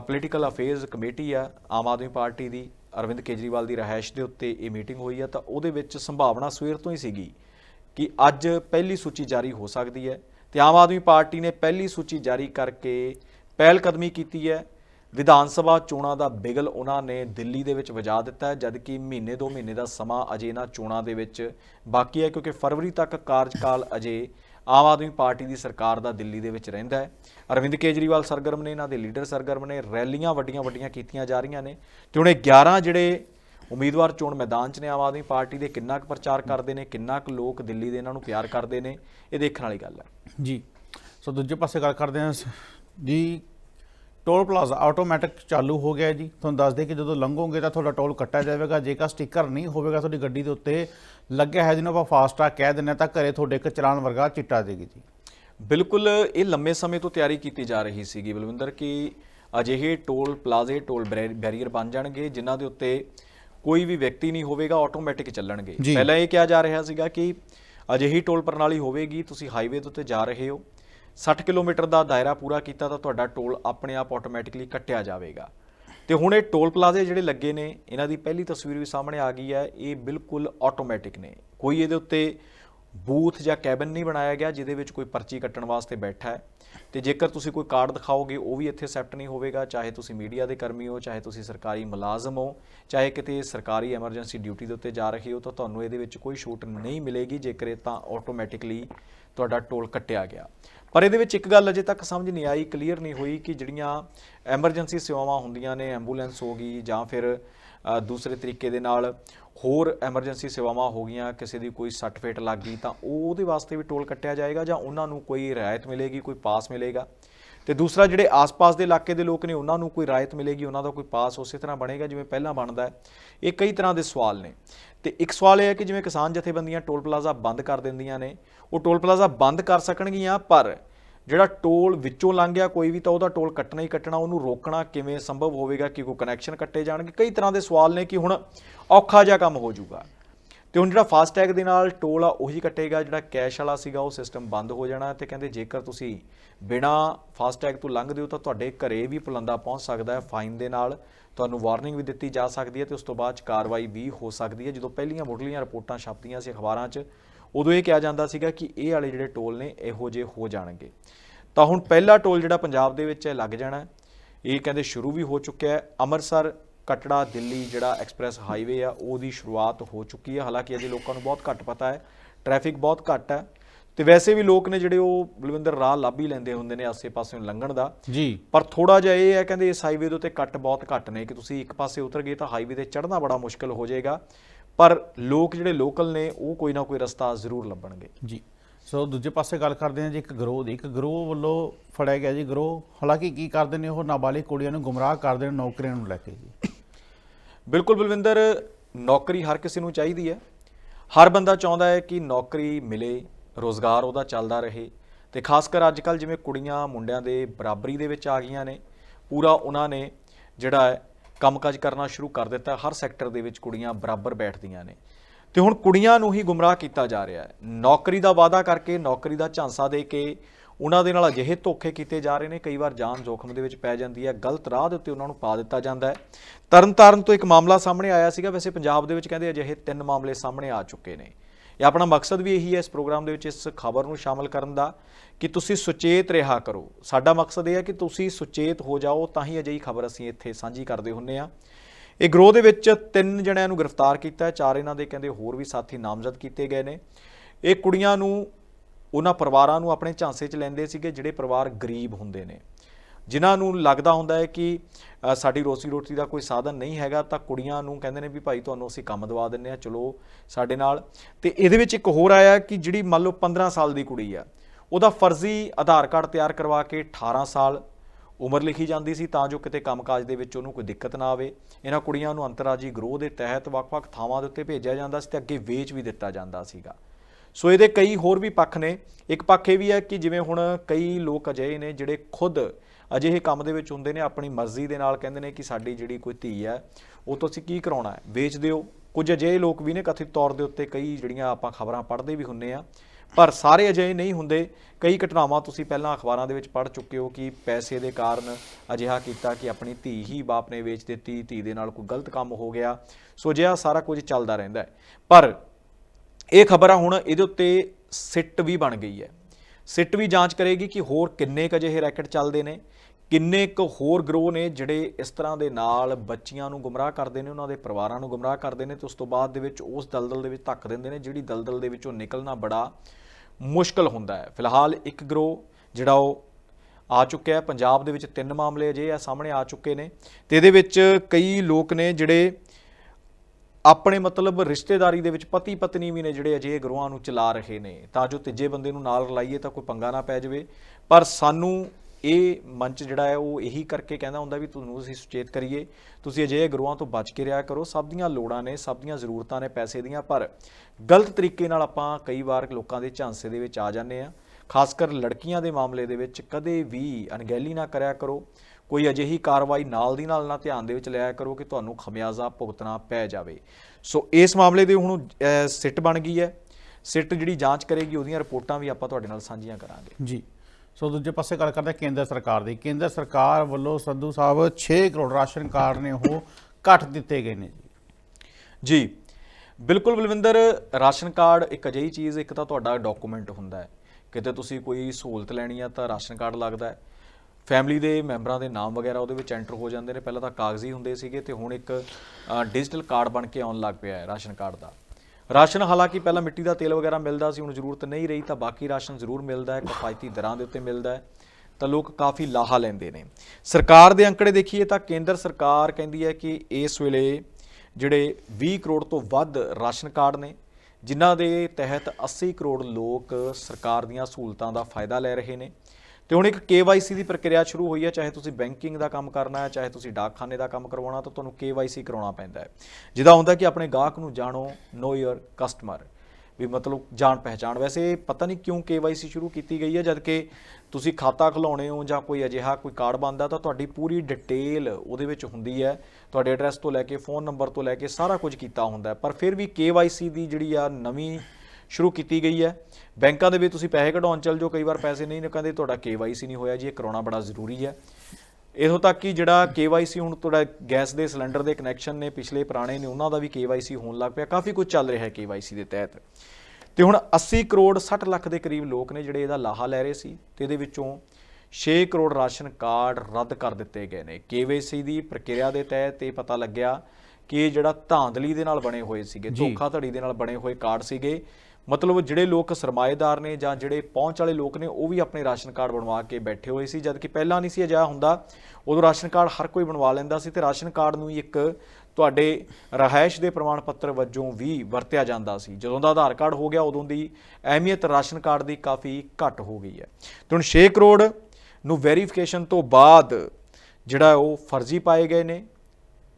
S2: ਪੋਲੀਟੀਕਲ ਅਫੇਅਰਸ ਕਮੇਟੀ ਆ, ਆਮ ਆਦਮੀ ਪਾਰਟੀ ਦੀ, ਅਰਵਿੰਦ ਕੇਜਰੀਵਾਲ ਦੀ ਰਹਿائش ਦੇ ਉੱਤੇ ਇਹ ਮੀਟਿੰਗ ਹੋਈ ਆ, ਤਾਂ ਉਹਦੇ ਵਿੱਚ ਸੰਭਾਵਨਾ ਸਵੇਰ ਤੋਂ ਹੀ ਸੀਗੀ ਕਿ ਅੱਜ ਪਹਿਲੀ ਸੂਚੀ ਜਾਰੀ ਹੋ ਸਕਦੀ ਹੈ। ਤੇ ਆਮ ਆਦਮੀ ਪਾਰਟੀ ਨੇ ਪਹਿਲੀ ਸੂਚੀ ਜਾਰੀ ਕਰਕੇ ਪਹਿਲ ਕਦਮੀ ਕੀਤੀ ਹੈ। ਵਿਧਾਨ ਸਭਾ ਚੋਣਾਂ ਦਾ ਬਿਗਲ ਉਹਨਾਂ ਨੇ ਦਿੱਲੀ ਦੇ ਵਿੱਚ ਵਜਾ ਦਿੱਤਾ ਹੈ ਜਦ ਮਹੀਨੇ ਦੋ ਮਹੀਨੇ ਦਾ ਸਮਾਂ ਅਜੇ ਇਹਨਾਂ ਚੋਣਾਂ ਦੇ ਵਿੱਚ ਬਾਕੀ ਹੈ, ਕਿਉਂਕਿ ਫਰਵਰੀ ਤੱਕ ਕਾਰਜਕਾਲ ਅਜੇ ਆਮ ਆਦਮੀ ਪਾਰਟੀ ਦੀ ਸਰਕਾਰ ਦਾ ਦਿੱਲੀ ਦੇ ਵਿੱਚ ਰਹਿੰਦਾ ਹੈ। ਅਰਵਿੰਦ ਕੇਜਰੀਵਾਲ ਸਰਗਰਮ ਨੇ, ਇਹਨਾਂ ਦੇ ਲੀਡਰ ਸਰਗਰਮ ਨੇ, ਰੈਲੀਆਂ ਵੱਡੀਆਂ ਵੱਡੀਆਂ ਕੀਤੀਆਂ ਜਾ ਰਹੀਆਂ ਨੇ, ਤੇ ਹੁਣ ਇਹ 11 ਜਿਹੜੇ ਉਮੀਦਵਾਰ ਚੋਣ ਮੈਦਾਨ 'ਚ ਨੇ, ਆਮ ਆਦਮੀ ਪਾਰਟੀ ਦੇ ਕਿੰਨਾ ਕੁ ਪ੍ਰਚਾਰ ਕਰਦੇ ਨੇ, ਕਿੰਨਾ ਕੁ ਲੋਕ ਦਿੱਲੀ ਦੇ ਇਹਨਾਂ ਨੂੰ ਪਿਆਰ ਕਰਦੇ ਨੇ, ਇਹ ਦੇਖਣ ਵਾਲੀ ਗੱਲ ਹੈ।
S1: ਜੀ। ਸੋ ਦੂਜੇ ਪਾਸੇ ਗੱਲ ਕਰਦੇ ਹਾਂ ਸ- ਜੀ ਟੋਲ ਪਲਾਜ਼ਾ ਆਟੋਮੈਟਿਕ ਚਾਲੂ ਹੋ ਗਿਆ ਜੀ। ਤੁਹਾਨੂੰ ਦੱਸ ਦੇ ਕਿ ਜਦੋਂ ਲੰਘੋਗੇ ਤਾਂ ਤੁਹਾਡਾ ਟੋਲ ਕੱਟਿਆ ਜਾਵੇਗਾ। ਜੇਕਰ ਸਟicker ਨਹੀਂ ਹੋਵੇਗਾ ਤੁਹਾਡੀ ਗੱਡੀ ਦੇ ਉੱਤੇ ਲੱਗਿਆ ਹੈ ਜਿਹਨੂੰ ਆਪਾਂ ਫਾਸਟੈਗ ਕਹਿ ਦਿੰਦੇ ਤਾਂ ਘਰੇ ਤੁਹਾਡੇ ਇੱਕ ਚਲਾਨ ਵਰਗਾ ਚਿੱਟਾ ਦੇਗੀ ਜੀ।
S2: ਬਿਲਕੁਲ ਇਹ ਲੰਮੇ ਸਮੇਂ ਤੋਂ ਤਿਆਰੀ ਕੀਤੀ ਜਾ ਰਹੀ ਸੀਗੀ ਬਲਵਿੰਦਰ ਕਿ ਅਜਿਹੇ ਟੋਲ ਪਲਾਜ਼ੇ ਟੋਲ ਬੈਰੀ- ਬੈਰੀਅਰ ਬਣ ਜਾਣਗੇ ਜਿਨ੍ਹਾਂ ਦੇ ਉੱਤੇ ਕੋਈ ਵੀ ਵਿਅਕਤੀ ਨਹੀਂ ਹੋਵੇਗਾ ਆਟੋਮੈਟਿਕ ਚੱਲਣਗੇ। ਪਹਿਲਾਂ ਇਹ ਕਿਹਾ ਜਾ ਰਿਹਾ ਸੀਗਾ ਕਿ ਅਜਿਹੀ ਟੋਲ ਪ੍ਰਣਾਲੀ ਹੋਵੇਗੀ ਤੁਸੀਂ ਹਾਈਵੇ ਦੇ ਉੱਤੇ ਜਾ ਰਹੇ ਹੋ। 60 ਕਿਲੋਮੀਟਰ ਦਾ ਦਾਇਰਾ ਪੂਰਾ ਕੀਤਾ ਤਾਂ ਤੁਹਾਡਾ ਟੋਲ ਆਪਣੇ ਆਪ ਆਟੋਮੈਟਿਕਲੀ ਕੱਟਿਆ ਜਾਵੇਗਾ। ਤੇ ਹੁਣ ਇਹ ਟੋਲ ਪਲਾਜ਼ੇ ਜਿਹੜੇ ਲੱਗੇ ਨੇ, ਇਹਨਾਂ ਦੀ ਪਹਿਲੀ ਤਸਵੀਰ ਵੀ ਸਾਹਮਣੇ ਆ ਗਈ ਹੈ, ਇਹ ਬਿਲਕੁਲ ਆਟੋਮੈਟਿਕ ਨੇ। ਕੋਈ ਇਹਦੇ ਉੱਤੇ ਬੂਥ ਜਾਂ ਕੈਬਨ ਨਹੀਂ ਬਣਾਇਆ ਗਿਆ, ਜਿਹਦੇ ਵਿੱਚ ਕੋਈ ਪਰਚੀ ਕੱਟਣ ਵਾਸਤੇ ਬੈਠਾ ਹੈ। ਤੇ ਜੇਕਰ ਤੁਸੀਂ ਕੋਈ ਕਾਰਡ ਦਿਖਾਓਗੇ, ਉਹ ਵੀ ਇੱਥੇ ਐਕਸੈਪਟ ਨਹੀਂ ਹੋਵੇਗਾ, ਚਾਹੇ ਤੁਸੀਂ ਮੀਡੀਆ ਦੇ ਕਰਮੀ ਹੋ, ਚਾਹੇ ਤੁਸੀਂ ਸਰਕਾਰੀ ਮੁਲਾਜ਼ਮ ਹੋ, ਚਾਹੇ ਕਿਤੇ ਸਰਕਾਰੀ ਐਮਰਜੈਂਸੀ ਡਿਊਟੀ ਦੇ ਉੱਤੇ ਜਾ ਰਹੇ ਹੋ, ਤਾਂ ਤੁਹਾਨੂੰ ਇਹਦੇ ਵਿੱਚ ਕੋਈ ਛੂਟ ਨਹੀਂ ਮਿਲੇਗੀ, ਜੇਕਰ ਇਹ ਤਾਂ ਆਟੋਮੈਟਿਕਲੀ ਤੁਹਾਡਾ ਟੋਲ ਕੱਟਿਆ ਗਿਆ। ਪਰ ਇਹਦੇ ਵਿੱਚ ਇੱਕ ਗੱਲ ਅਜੇ ਤੱਕ ਸਮਝ ਨਹੀਂ ਆਈ ਕਲੀਅਰ ਨਹੀਂ ਹੋਈ ਕਿ ਜਿਹੜੀਆਂ ਐਮਰਜੈਂਸੀ ਸੇਵਾਵਾਂ ਹੁੰਦੀਆਂ ਨੇ ਐਂਬੂਲੈਂਸ ਹੋ ਗਈ ਜਾਂ ਫਿਰ ਦੂਸਰੇ ਤਰੀਕੇ ਦੇ ਨਾਲ ਹੋਰ ਐਮਰਜੈਂਸੀ ਸੇਵਾਵਾਂ ਹੋ ਗਈਆਂ, ਕਿਸੇ ਦੀ ਕੋਈ ਸੱਟ ਫੇਟ ਲੱਗ ਗਈ, ਤਾਂ ਉਹਦੇ ਵਾਸਤੇ ਵੀ ਟੋਲ ਕੱਟਿਆ ਜਾਏਗਾ ਜਾਂ ਉਹਨਾਂ ਨੂੰ ਕੋਈ ਰਿਆਇਤ ਮਿਲੇਗੀ, ਕੋਈ ਪਾਸ ਮਿਲੇਗਾ? ਤੇ ਦੂਸਰਾ ਜਿਹੜੇ ਆਸ-ਪਾਸ ਦੇ ਇਲਾਕੇ ਦੇ ਲੋਕ ਨੇ, ਉਹਨਾਂ ਨੂੰ ਕੋਈ ਰਾਇਤ ਮਿਲੇਗੀ, ਉਹਨਾਂ ਦਾ ਕੋਈ ਪਾਸ ਉਸੇ ਤਰ੍ਹਾਂ ਬਣੇਗਾ ਜਿਵੇਂ ਪਹਿਲਾਂ ਬਣਦਾ ਹੈ। ਇਹ ਕਈ ਤਰ੍ਹਾਂ ਦੇ ਸਵਾਲ ਨੇ। ਤੇ ਇੱਕ ਸਵਾਲ ਇਹ ਹੈ ਕਿ ਜਿਵੇਂ ਕਿਸਾਨ ਜਥੇਬੰਦੀਆਂ ਟੋਲ ਪਲਾਜ਼ਾ ਬੰਦ ਕਰ ਦਿੰਦੀਆਂ ਨੇ, ਉਹ ਟੋਲ ਪਲਾਜ਼ਾ ਬੰਦ ਕਰ ਸਕਣਗੀਆਂ, ਪਰ ਜਿਹੜਾ ਟੋਲ ਵਿੱਚੋਂ ਲੰਘ ਗਿਆ ਕੋਈ ਵੀ, ਤਾਂ ਉਹਦਾ ਟੋਲ ਕੱਟਣਾ ਹੀ ਕੱਟਣਾ, ਉਹਨੂੰ ਰੋਕਣਾ ਕਿਵੇਂ ਸੰਭਵ ਹੋਵੇਗਾ ਕਿ ਕੋਈ ਕਨੈਕਸ਼ਨ ਕੱਟੇ ਜਾਣਗੇ? ਕਈ ਤਰ੍ਹਾਂ ਦੇ ਸਵਾਲ ਨੇ ਕਿ ਹੁਣ ਔਖਾ ਜਿਹਾ ਕੰਮ ਹੋ ਜਾਊਗਾ। ਤੇ ਹੁਣ ਜਿਹੜਾ ਫਾਸਟੈਗ ਦੇ ਨਾਲ ਟੋਲ ਆ, ਉਹੀ ਕੱਟੇਗਾ, ਜਿਹੜਾ ਕੈਸ਼ ਵਾਲਾ ਸੀਗਾ, ਉਹ ਸਿਸਟਮ ਬੰਦ ਹੋ ਜਾਣਾ ਤੇ ਕਹਿੰਦੇ ਜੇਕਰ ਤੁਸੀਂ ਬਿਨਾ ਫਾਸਟੈਗ ਤੋਂ ਲੰਘਦੇ ਹੋ ਤਾਂ ਤੁਹਾਡੇ ਘਰੇ ਵੀ ਪੁਲੰਦਾ ਪਹੁੰਚ ਸਕਦਾ ਹੈ ਫਾਈਨ ਦੇ ਨਾਲ। ਤੁਹਾਨੂੰ ਵਾਰਨਿੰਗ ਵੀ ਦਿੱਤੀ ਜਾ ਸਕਦੀ ਹੈ ਤੇ ਉਸ ਤੋਂ ਬਾਅਦ 'ਚ ਕਾਰਵਾਈ ਵੀ ਹੋ ਸਕਦੀ ਹੈ। ਜਦੋਂ ਪਹਿਲੀਆਂ ਮੁੱਢਲੀਆਂ ਰਿਪੋਰਟਾਂ ਛਪਦੀਆਂ ਸੀ ਅਖਬਾਰਾਂ 'ਚ, ਉਦੋਂ ਇਹ ਕਿਹਾ ਜਾਂਦਾ ਸੀਗਾ ਕਿ ਇਹ ਵਾਲੇ ਜਿਹੜੇ ਟੋਲ ਨੇ, ਇਹੋ ਜਿਹੇ ਹੋ ਜਾਣਗੇ। ਤਾਂ ਹੁਣ ਪਹਿਲਾ ਟੋਲ ਜਿਹੜਾ ਪੰਜਾਬ ਦੇ ਵਿੱਚ ਹੈ, ਲੱਗ ਜਾਣਾ। ਇਹ ਕਹਿੰਦੇ ਸ਼ੁਰੂ ਵੀ ਹੋ ਚੁੱਕਿਆ ਹੈ। ਅੰਮ੍ਰਿਤਸਰ ਕਟੜਾ ਦਿੱਲੀ ਜਿਹੜਾ ਐਕਸਪ੍ਰੈਸ ਹਾਈਵੇ ਆ ਉਹਦੀ ਸ਼ੁਰੂਆਤ ਹੋ ਚੁੱਕੀ ਹੈ ਹਾਲਾਂਕਿ ਅਜੇ ਲੋਕਾਂ ਨੂੰ ਬਹੁਤ ਘੱਟ ਪਤਾ ਹੈ ਟ੍ਰੈਫਿਕ ਬਹੁਤ ਘੱਟ ਹੈ। ਤੇ ਵੈਸੇ ਵੀ ਲੋਕ ਨੇ ਜਿਹੜੇ ਉਹ ਬਲਵਿੰਦਰ ਰਾਹ ਲੱਭ ਹੀ ਲੈਂਦੇ ਹੁੰਦੇ ਨੇ ਆਸੇ-ਪਾਸੇ ਨੂੰ ਲੰਘਣ ਦਾ।
S1: ਜੀ।
S2: ਪਰ ਥੋੜਾ ਜਿਹਾ ਇਹ ਹੈ ਕਹਿੰਦੇ ਇਸ ਹਾਈਵੇ ਦੇ ਉੱਤੇ ਕੱਟ ਬਹੁਤ ਘੱਟ ਨੇ ਕਿ ਤੁਸੀਂ ਇੱਕ ਪਾਸੇ ਉਤਰ ਗਏ ਤਾਂ ਹਾਈਵੇ ਤੇ ਚੜ੍ਹਨਾ ਬੜਾ ਮੁਸ਼ਕਲ ਹੋ ਜਾਏਗਾ। ਪਰ ਲੋਕ ਜਿਹੜੇ ਲੋਕਲ ਨੇ ਉਹ ਕੋਈ ਨਾ ਕੋਈ ਰਸਤਾ ਜ਼ਰੂਰ ਲੱਭਣਗੇ।
S1: ਜੀ। ਸੋ ਦੂਜੇ ਪਾਸੇ ਗੱਲ ਕਰਦੇ ਹਾਂ ਜੀ, ਇੱਕ ਗਰੋਹ ਦੀ। ਇੱਕ ਗਰੋਹ ਵੱਲੋਂ ਫੜਿਆ ਗਿਆ ਜੀ ਗਰੋਹ। ਹਾਲਾਂਕਿ ਕੀ ਕਰਦੇ ਨੇ ਉਹ? ਨਾਬਾਲਿਗ ਕੁੜੀਆਂ ਨੂੰ ਗੁੰਮਰਾਹ ਕਰਦੇ ਨੇ ਨੌਕਰੀਆਂ ਨੂੰ ਲੈ ਕੇ ਜੀ।
S2: ਬਿਲਕੁਲ ਬਲਵਿੰਦਰ, ਨੌਕਰੀ ਹਰ ਕਿਸੇ ਨੂੰ ਚਾਹੀਦੀ ਹੈ। ਹਰ ਬੰਦਾ ਚਾਹੁੰਦਾ ਹੈ ਕਿ ਨੌਕਰੀ ਮਿਲੇ, ਰੋਜ਼ਗਾਰ ਉਹਦਾ ਚੱਲਦਾ ਰਹੇ। ਤੇ ਖਾਸ ਕਰ ਅੱਜ ਕੱਲ ਜਿਵੇਂ ਕੁੜੀਆਂ ਮੁੰਡਿਆਂ ਦੇ ਬਰਾਬਰੀ ਦੇ ਵਿੱਚ ਆ ਗਈਆਂ ਨੇ, ਪੂਰਾ ਉਹਨਾਂ ਨੇ ਜਿਹੜਾ ਹੈ ਕੰਮਕਾਜ ਕਰਨਾ ਸ਼ੁਰੂ ਕਰ ਦਿੱਤਾ। ਹਰ ਸੈਕਟਰ ਦੇ ਵਿੱਚ ਕੁੜੀਆਂ ਬਰਾਬਰ ਬੈਠਦੀਆਂ ਨੇ। ਤੇ ਹੁਣ ਕੁੜੀਆਂ ਨੂੰ ਹੀ ਗੁੰਮਰਾਹ ਕੀਤਾ ਜਾ ਰਿਹਾ ਹੈ। ਨੌਕਰੀ ਦਾ ਵਾਅਦਾ ਕਰਕੇ ਨੌਕਰੀ ਦਾ ਝਾਂਸਾ ਦੇ ਕੇ ਉਹਨਾਂ ਦੇ ਨਾਲ ਅਜਿਹੇ ਧੋਖੇ ਕੀਤੇ ਜਾ ਰਹੇ ਨੇ। ਕਈ ਵਾਰ ਜਾਨ ਜੋਖਮ ਦੇ ਵਿੱਚ ਪੈ ਜਾਂਦੀ ਹੈ। ਗਲਤ ਰਾਹ ਦੇ ਉੱਤੇ ਉਹਨਾਂ ਨੂੰ ਪਾ ਦਿੱਤਾ ਜਾਂਦਾ ਹੈ। ਤਰਨਤਾਰਨ ਤੋਂ ਇੱਕ ਮਾਮਲਾ ਸਾਹਮਣੇ ਆਇਆ ਸੀਗਾ। ਵੈਸੇ ਪੰਜਾਬ ਦੇ ਵਿੱਚ ਕਹਿੰਦੇ ਅਜਿਹੇ ਤਿੰਨ ਮਾਮਲੇ ਸਾਹਮਣੇ ਆ ਚੁੱਕੇ ਨੇ। ਇਹ ਆਪਣਾ ਮਕਸਦ ਵੀ ਇਹੀ ਹੈ ਇਸ ਪ੍ਰੋਗਰਾਮ ਦੇ ਵਿੱਚ ਇਸ ਖਬਰ ਨੂੰ ਸ਼ਾਮਲ ਕਰਨ ਦਾ ਕਿ ਤੁਸੀਂ ਸੁਚੇਤ ਰਿਹਾ ਕਰੋ। ਸਾਡਾ ਮਕਸਦ ਇਹ ਹੈ ਕਿ ਤੁਸੀਂ ਸੁਚੇਤ ਹੋ ਜਾਓ, ਤਾਂ ਹੀ ਅਜਿਹੀ ਖਬਰ ਅਸੀਂ ਇੱਥੇ ਸਾਂਝੀ ਕਰਦੇ ਹੁੰਨੇ ਆ ਇਹ ਗਰੋਹ ਦੇ ਵਿੱਚ ਤਿੰਨ ਜਣਿਆਂ ਨੂੰ ਗ੍ਰਿਫਤਾਰ ਕੀਤਾ ਹੈ। ਚਾਰ ਇਹਨਾਂ ਦੇ ਕਹਿੰਦੇ ਹੋਰ ਵੀ ਸਾਥੀ ਨਾਮਜ਼ਦ ਕੀਤੇ ਗਏ ਨੇ। ਇਹ ਕੁੜੀਆਂ ਨੂੰ ਉਹਨਾਂ ਪਰਿਵਾਰਾਂ ਨੂੰ ਆਪਣੇ ਝਾਂਸੇ 'ਚ ਲੈਂਦੇ ਸੀਗੇ, ਜਿਹੜੇ ਪਰਿਵਾਰ ਗਰੀਬ ਹੁੰਦੇ ਨੇ। ਜਿਨ੍ਹਾਂ ਨੂੰ ਲੱਗਦਾ ਹੁੰਦਾ ਹੈ ਕਿ ਸਾਡੀ ਰੋਜ਼ੀ ਰੋਟੀ ਦਾ ਕੋਈ ਸਾਧਨ ਨਹੀਂ ਹੈਗਾ, ਤਾਂ ਕੁੜੀਆਂ ਨੂੰ ਕਹਿੰਦੇ ਨੇ ਵੀ ਭਾਈ ਤੁਹਾਨੂੰ ਅਸੀਂ ਕੰਮ ਦਵਾ ਦਿੰਨੇ ਆ ਚਲੋ ਸਾਡੇ ਨਾਲ। ਤੇ ਇਹਦੇ ਵਿੱਚ ਇੱਕ ਹੋਰ ਆਇਆ ਕਿ ਜਿਹੜੀ ਮੰਨ ਲਓ 15 ਸਾਲ ਦੀ ਕੁੜੀ ਆ, ਉਹਦਾ ਫਰਜ਼ੀ ਆਧਾਰ ਕਾਰਡ ਤਿਆਰ ਕਰਵਾ ਕੇ 18 ਸਾਲ ਉਮਰ ਲਿਖੀ ਜਾਂਦੀ ਸੀ ਤਾਂ ਜੋ ਕਿਤੇ ਕੰਮਕਾਜ ਦੇ ਵਿੱਚ ਉਹਨੂੰ ਕੋਈ ਦਿੱਕਤ ਨਾ ਆਵੇ। ਇਹਨਾਂ ਕੁੜੀਆਂ ਨੂੰ ਅੰਤਰਰਾਜੀ ਗਰੋਹ ਦੇ ਤਹਿਤ ਵੱਖ-ਵੱਖ ਥਾਵਾਂ ਦੇ ਉੱਤੇ ਭੇਜਿਆ ਜਾਂਦਾ ਸੀ ਤੇ ਅੱਗੇ ਵੇਚ ਵੀ ਦਿੱਤਾ ਜਾਂਦਾ ਸੀਗਾ। ਸੋ ਇਹਦੇ ਕਈ ਹੋਰ ਵੀ ਪੱਖ ਨੇ। ਇੱਕ ਪੱਖ ਇਹ ਵੀ ਹੈ ਕਿ ਜਿਵੇਂ ਹੁਣ ਕਈ ਲੋਕ ਅਜਿਹੇ ਨੇ ਜਿਹੜੇ ਖੁਦ ਅਜਿਹੇ ਕੰਮ ਦੇ ਵਿੱਚ ਹੁੰਦੇ ਨੇ, ਆਪਣੀ ਮਰਜ਼ੀ ਦੇ ਨਾਲ ਕਹਿੰਦੇ ਨੇ ਕਿ ਸਾਡੀ ਜਿਹੜੀ ਕੋਈ ਧੀ ਹੈ, ਉਹ ਤੋਂ ਅਸੀਂ ਕੀ ਕਰਾਉਣਾ ਹੈ? ਵੇਚ ਦਿਓ। ਕੁਝ ਅਜਿਹੇ ਲੋਕ ਵੀ ਨੇ ਕਥਿਤ ਤੌਰ ਦੇ ਉੱਤੇ ਕਈ ਜਿਹੜੀਆਂ ਆਪਾਂ ਖਬਰਾਂ ਪੜ੍ਹਦੇ ਵੀ ਹੁੰਨੇ ਆ ਪਰ ਸਾਰੇ ਅਜਿਹੇ ਨਹੀਂ ਹੁੰਦੇ। ਕਈ ਘਟਨਾਵਾਂ ਤੁਸੀਂ ਪਹਿਲਾਂ ਅਖਬਾਰਾਂ ਦੇ ਵਿੱਚ ਪੜ੍ਹ ਚੁੱਕੇ ਹੋ ਕਿ ਪੈਸੇ ਦੇ ਕਾਰਨ ਅਜਿਹਾ ਕੀਤਾ ਕਿ ਆਪਣੀ ਧੀ ਹੀ ਬਾਪ ਨੇ ਵੇਚ ਦਿੱਤੀ, ਧੀ ਦੇ ਨਾਲ ਕੋਈ ਗਲਤ ਕੰਮ ਹੋ ਗਿਆ। ਸੋ ਅਜਿਹਾ ਸਾਰਾ ਕੁਝ ਚੱਲਦਾ ਰਹਿੰਦਾ ਪਰ ਇਹ ਖਬਰ ਹੁਣ ਇਹਦੇ ਉੱਤੇ ਸਿੱਟ ਵੀ ਬਣ ਗਈ ਹੈ। ਸਿੱਟ ਵੀ ਜਾਂਚ ਕਰੇਗੀ ਕਿ ਹੋਰ ਕਿੰਨੇ ਕੁ ਅਜਿਹੇ ਰੈਕਟ ਚੱਲਦੇ ਨੇ, ਕਿੰਨੇ ਕੁ ਹੋਰ ਗਰੋਹ ਨੇ ਜਿਹੜੇ ਇਸ ਤਰ੍ਹਾਂ ਦੇ ਨਾਲ ਬੱਚੀਆਂ ਨੂੰ ਗੁੰਮਰਾਹ ਕਰਦੇ ਨੇ, ਉਹਨਾਂ ਦੇ ਪਰਿਵਾਰਾਂ ਨੂੰ ਗੁੰਮਰਾਹ ਕਰਦੇ ਨੇ ਤੇ ਉਸ ਤੋਂ ਬਾਅਦ ਦੇ ਵਿੱਚ ਉਸ ਦਲਦਲ ਦੇ ਵਿੱਚ ਧੱਕ ਦਿੰਦੇ ਨੇ, ਜਿਹੜੀ ਦਲਦਲ ਦੇ ਵਿੱਚੋਂ ਨਿਕਲਣਾ ਬੜਾ ਮੁਸ਼ਕਲ ਹੁੰਦਾ ਹੈ। ਫਿਲਹਾਲ ਇੱਕ ਗਰੋਹ ਜਿਹੜਾ ਉਹ ਆ ਚੁੱਕਿਆ ਹੈ। ਪੰਜਾਬ ਦੇ ਵਿੱਚ ਤਿੰਨ ਮਾਮਲੇ ਅਜੇ ਆ ਸਾਹਮਣੇ ਆ ਚੁੱਕੇ ਨੇ ਤੇ ਇਹਦੇ ਵਿੱਚ ਕਈ ਲੋਕ ਨੇ ਜਿਹੜੇ ਆਪਣੇ ਮਤਲਬ ਰਿਸ਼ਤੇਦਾਰੀ ਦੇ ਵਿੱਚ ਪਤੀ ਪਤਨੀ ਵੀ ਨੇ ਜਿਹੜੇ ਅਜੇ ਗਰੋਹਾਂ ਨੂੰ ਚਲਾ ਰਹੇ ਨੇ। ਤਾਂ ਜੋ ਤੀਜੇ ਬੰਦੇ ਨੂੰ ਨਾਲ ਰਲਾਈਏ ਤਾਂ ਕੋਈ ਪੰਗਾ ਨਾ ਪੈ ਜਾਵੇ। ਪਰ ਸਾਨੂੰ ਇਹ ਮੰਚ ਜਿਹੜਾ ਹੈ, ਉਹ ਇਹੀ ਕਰਕੇ ਕਹਿੰਦਾ ਹੁੰਦਾ ਵੀ ਤੁਹਾਨੂੰ ਅਸੀਂ ਸੁਚੇਤ ਕਰੀਏ। ਤੁਸੀਂ ਅਜਿਹੇ ਗੁਰੂਆਂ ਤੋਂ ਬਚ ਕੇ ਰਿਹਾ ਕਰੋ। ਸਭ ਦੀਆਂ ਲੋੜਾਂ ਨੇ, ਸਭ ਦੀਆਂ ਜ਼ਰੂਰਤਾਂ ਨੇ ਪੈਸੇ ਦੀਆਂ, ਪਰ ਗਲਤ ਤਰੀਕੇ ਨਾਲ ਆਪਾਂ ਕਈ ਵਾਰ ਲੋਕਾਂ ਦੇ ਝਾਂਸੇ ਦੇ ਵਿੱਚ ਆ ਜਾਂਦੇ ਆ ਖਾਸ ਕਰ ਲੜਕੀਆਂ ਦੇ ਮਾਮਲੇ ਦੇ ਵਿੱਚ ਕਦੇ ਵੀ ਅਣਗਹਿਲੀ ਨਾ ਕਰਿਆ ਕਰੋ। ਕੋਈ ਅਜਿਹੀ ਕਾਰਵਾਈ ਨਾਲ ਦੀ ਨਾਲ ਨਾ ਧਿਆਨ ਦੇ ਵਿੱਚ ਲਿਆ ਕਰੋ ਕਿ ਤੁਹਾਨੂੰ ਖਮਿਆਜ਼ਾ ਭੁਗਤਣਾ ਪੈ ਜਾਵੇ। ਸੋ ਇਸ ਮਾਮਲੇ ਦੇ ਹੁਣ ਸਿੱਟ ਬਣ ਗਈ ਹੈ। ਸਿੱਟ ਜਿਹੜੀ ਜਾਂਚ ਕਰੇਗੀ, ਉਹਦੀਆਂ ਰਿਪੋਰਟਾਂ ਵੀ ਆਪਾਂ ਤੁਹਾਡੇ ਨਾਲ ਸਾਂਝੀਆਂ ਕਰਾਂਗੇ।
S1: ਜੀ। ਸੋ ਦੂਜੇ ਪਾਸੇ ਗੱਲ ਕਰਦੇ ਕੇਂਦਰ ਸਰਕਾਰ ਦੀ। ਕੇਂਦਰ ਸਰਕਾਰ ਵੱਲੋਂ ਸੰਧੂ ਸਾਹਿਬ 6 ਕਰੋੜ ਰਾਸ਼ਨ ਕਾਰਡ ਨੇ ਉਹ ਘੱਟ ਦਿੱਤੇ ਗਏ ਨੇ ਜੀ।
S2: ਜੀ, ਬਿਲਕੁਲ ਬਲਵਿੰਦਰ, ਰਾਸ਼ਨ ਕਾਰਡ ਇੱਕ ਅਜਿਹੀ ਚੀਜ਼, ਇੱਕ ਤਾਂ ਤੁਹਾਡਾ ਡਾਕੂਮੈਂਟ ਹੁੰਦਾ ਹੈ। ਕਿਤੇ ਤੁਸੀਂ ਕੋਈ ਸਹੂਲਤ ਲੈਣੀ ਆ ਤਾਂ ਰਾਸ਼ਨ ਕਾਰਡ ਲੱਗਦਾ ਹੈ। ਫੈਮਿਲੀ ਦੇ ਮੈਂਬਰਾਂ ਦੇ ਨਾਮ ਵਗੈਰਾ ਉਹਦੇ ਵਿੱਚ ਐਂਟਰ ਹੋ ਜਾਂਦੇ ਨੇ। ਪਹਿਲਾਂ ਤਾਂ ਕਾਗਜ਼ੀ ਹੁੰਦੇ ਸੀਗੇ ਤੇ ਹੁਣ ਇੱਕ ਡਿਜੀਟਲ ਕਾਰਡ ਬਣ ਕੇ ਆਉਣ ਲੱਗ ਪਿਆ ਹੈ ਰਾਸ਼ਨ ਕਾਰਡ ਦਾ। ਰਾਸ਼ਨ, ਹਾਲਾਂਕਿ ਪਹਿਲਾਂ ਮਿੱਟੀ ਦਾ ਤੇਲ ਵਗੈਰਾ ਮਿਲਦਾ ਸੀ, ਹੁਣ ਜ਼ਰੂਰਤ ਨਹੀਂ ਰਹੀ, ਤਾਂ ਬਾਕੀ ਰਾਸ਼ਨ ਜ਼ਰੂਰ ਮਿਲਦਾ ਹੈ, ਕਿਫਾਇਤੀ ਦਰਾਂ ਦੇ ਉੱਤੇ ਮਿਲਦਾ ਹੈ, ਤਾਂ ਲੋਕ ਕਾਫੀ ਲਾਹਾ ਲੈਂਦੇ ਨੇ। ਸਰਕਾਰ ਦੇ ਅੰਕੜੇ ਦੇਖੀਏ ਤਾਂ ਕੇਂਦਰ ਸਰਕਾਰ ਕਹਿੰਦੀ ਹੈ ਕਿ ਇਸ ਵੇਲੇ ਜਿਹੜੇ 20 ਕਰੋੜ ਤੋਂ ਵੱਧ ਰਾਸ਼ਨ ਕਾਰਡ ਨੇ, ਜਿਨ੍ਹਾਂ ਦੇ ਤਹਿਤ 80 ਕਰੋੜ ਲੋਕ ਸਰਕਾਰ ਦੀਆਂ ਸਹੂਲਤਾਂ ਦਾ ਫਾਇਦਾ ਲੈ ਰਹੇ ਨੇ। ਤੇ ਹੁਣ ਇੱਕ KYC ਦੀ ਪ੍ਰਕਿਰਿਆ ਸ਼ੁਰੂ ਹੋਈ ਹੈ, ਚਾਹੇ ਤੁਸੀਂ ਬੈਂਕਿੰਗ ਦਾ ਕੰਮ ਕਰਨਾ ਹੈ, ਚਾਹੇ ਤੁਸੀਂ ਡਾਕਖਾਨੇ ਦਾ ਕੰਮ ਕਰਵਾਉਣਾ, ਤਾਂ ਤੁਹਾਨੂੰ KYC ਕਰਾਉਣਾ ਪੈਂਦਾ ਹੈ। ਜਿਹਦਾ ਹੁੰਦਾ ਕਿ ਆਪਣੇ ਗਾਹਕ ਨੂੰ ਜਾਣੋ ਨੋ ਯਰ ਕਸਟਮਰ ਵੀ ਮਤਲਬ ਜਾਣ ਪਹਿਚਾਣ। ਵੈਸੇ ਪਤਾ ਨਹੀਂ ਕਿਉਂ KYC ਸ਼ੁਰੂ ਕੀਤੀ ਗਈ ਹੈ, ਜਦਕਿ ਤੁਸੀਂ ਖਾਤਾ ਖੁਲਾਉਣੇ ਹੋ ਜਾਂ ਕੋਈ ਅਜਿਹਾ ਕੋਈ ਕਾਰਡ ਬਣਦਾ, ਤਾਂ ਤੁਹਾਡੀ ਪੂਰੀ ਡਿਟੇਲ ਉਹਦੇ ਵਿੱਚ ਹੁੰਦੀ ਹੈ। ਤੁਹਾਡੇ ਐਡਰੈਸ ਤੋਂ ਲੈ ਕੇ ਫੋਨ ਨੰਬਰ ਤੋਂ ਲੈ ਕੇ ਸਾਰਾ ਕੁਝ ਕੀਤਾ ਹੁੰਦਾ ਪਰ ਫਿਰ ਵੀ KYC ਦੀ ਜਿਹੜੀ ਆ ਨਵੀਂ ਸ਼ੁਰੂ ਕੀਤੀ ਗਈ ਹੈ। ਬੈਂਕਾਂ ਦੇ ਵਿੱਚ ਤੁਸੀਂ ਪੈਸੇ ਕਢਾਉਣ ਚੱਲ ਜਾਓ। ਕਈ ਵਾਰ ਪੈਸੇ ਨਹੀਂ ਨਿਕਲਦੇ ਤੁਹਾਡਾ KYC ਨਹੀਂ ਹੋਇਆ ਜੀ। ਇਹ ਕਰਾਉਣਾ ਬੜਾ ਜ਼ਰੂਰੀ ਹੈ। ਇਥੋਂ ਤੱਕ ਕਿ ਜਿਹੜਾ KYC ਹੁਣ ਤੁਹਾਡਾ ਗੈਸ ਦੇ ਸਿਲੰਡਰ ਦੇ ਕਨੈਕਸ਼ਨ ਨੇ ਪਿਛਲੇ ਪੁਰਾਣੇ ਨੇ ਉਹਨਾਂ ਦਾ ਵੀ KYC ਹੋਣ ਲੱਗ ਪਿਆ। ਕਾਫੀ ਕੁਝ ਚੱਲ ਰਿਹਾ ਹੈ KYC ਦੇ ਤਹਿਤ। ਤੇ ਹੁਣ 80 ਕਰੋੜ 60 ਲੱਖ ਦੇ ਕਰੀਬ ਲੋਕ ਨੇ ਜਿਹੜੇ ਇਹਦਾ ਲਾਹਾ ਲੈ ਰਹੇ ਸੀ ਤੇ ਇਹਦੇ ਵਿੱਚੋਂ 6 ਕਰੋੜ ਰਾਸ਼ਨ ਕਾਰਡ ਰੱਦ ਕਰ ਦਿੱਤੇ ਗਏ ਨੇ। KYC ਦੀ ਪ੍ਰਕਿਰਿਆ ਦੇ ਤਹਿਤ ਇਹ ਪਤਾ ਲੱਗਿਆ ਕਿ ਜਿਹੜਾ ਧਾਂਦਲੀ ਦੇ ਨਾਲ ਬਣੇ ਹੋਏ ਸੀਗੇ। ਧੋਖਾਧੜੀ ਦੇ ਨਾਲ ਬਣੇ ਹੋਏ ਕਾਰਡ ਸੀਗੇ। ਮਤਲਬ ਜਿਹੜੇ ਲੋਕ ਸਰਮਾਏਦਾਰ ਨੇ ਜਾਂ ਜਿਹੜੇ ਪਹੁੰਚ ਵਾਲੇ ਲੋਕ ਨੇ, ਉਹ ਵੀ ਆਪਣੇ ਰਾਸ਼ਨ ਕਾਰਡ ਬਣਵਾ ਕੇ ਬੈਠੇ ਹੋਏ ਸੀ ਜਦ ਕਿ ਪਹਿਲਾਂ ਨਹੀਂ ਸੀ ਅਜਿਹਾ ਹੁੰਦਾ। ਉਦੋਂ ਰਾਸ਼ਨ ਕਾਰਡ ਹਰ ਕੋਈ ਬਣਵਾ ਲੈਂਦਾ ਸੀ ਤੇ ਰਾਸ਼ਨ ਕਾਰਡ ਨੂੰ ਇੱਕ ਤੁਹਾਡੇ ਰਹਾਇਸ਼ ਦੇ ਪ੍ਰਮਾਣ ਪੱਤਰ ਵਜੋਂ ਵੀ ਵਰਤਿਆ ਜਾਂਦਾ ਸੀ। ਜਦੋਂ ਦਾ ਆਧਾਰ ਕਾਰਡ ਹੋ ਗਿਆ, ਉਦੋਂ ਦੀ ਅਹਿਮੀਅਤ ਰਾਸ਼ਨ ਕਾਰਡ ਦੀ ਕਾਫੀ ਘੱਟ ਹੋ ਗਈ ਹੈ। ਤੇ ਹੁਣ 6 ਕਰੋੜ ਨੂੰ ਵੈਰੀਫਿਕੇਸ਼ਨ ਤੋਂ ਬਾਅਦ ਜਿਹੜਾ ਉਹ ਫਰਜ਼ੀ ਪਾਏ ਗਏ ਨੇ,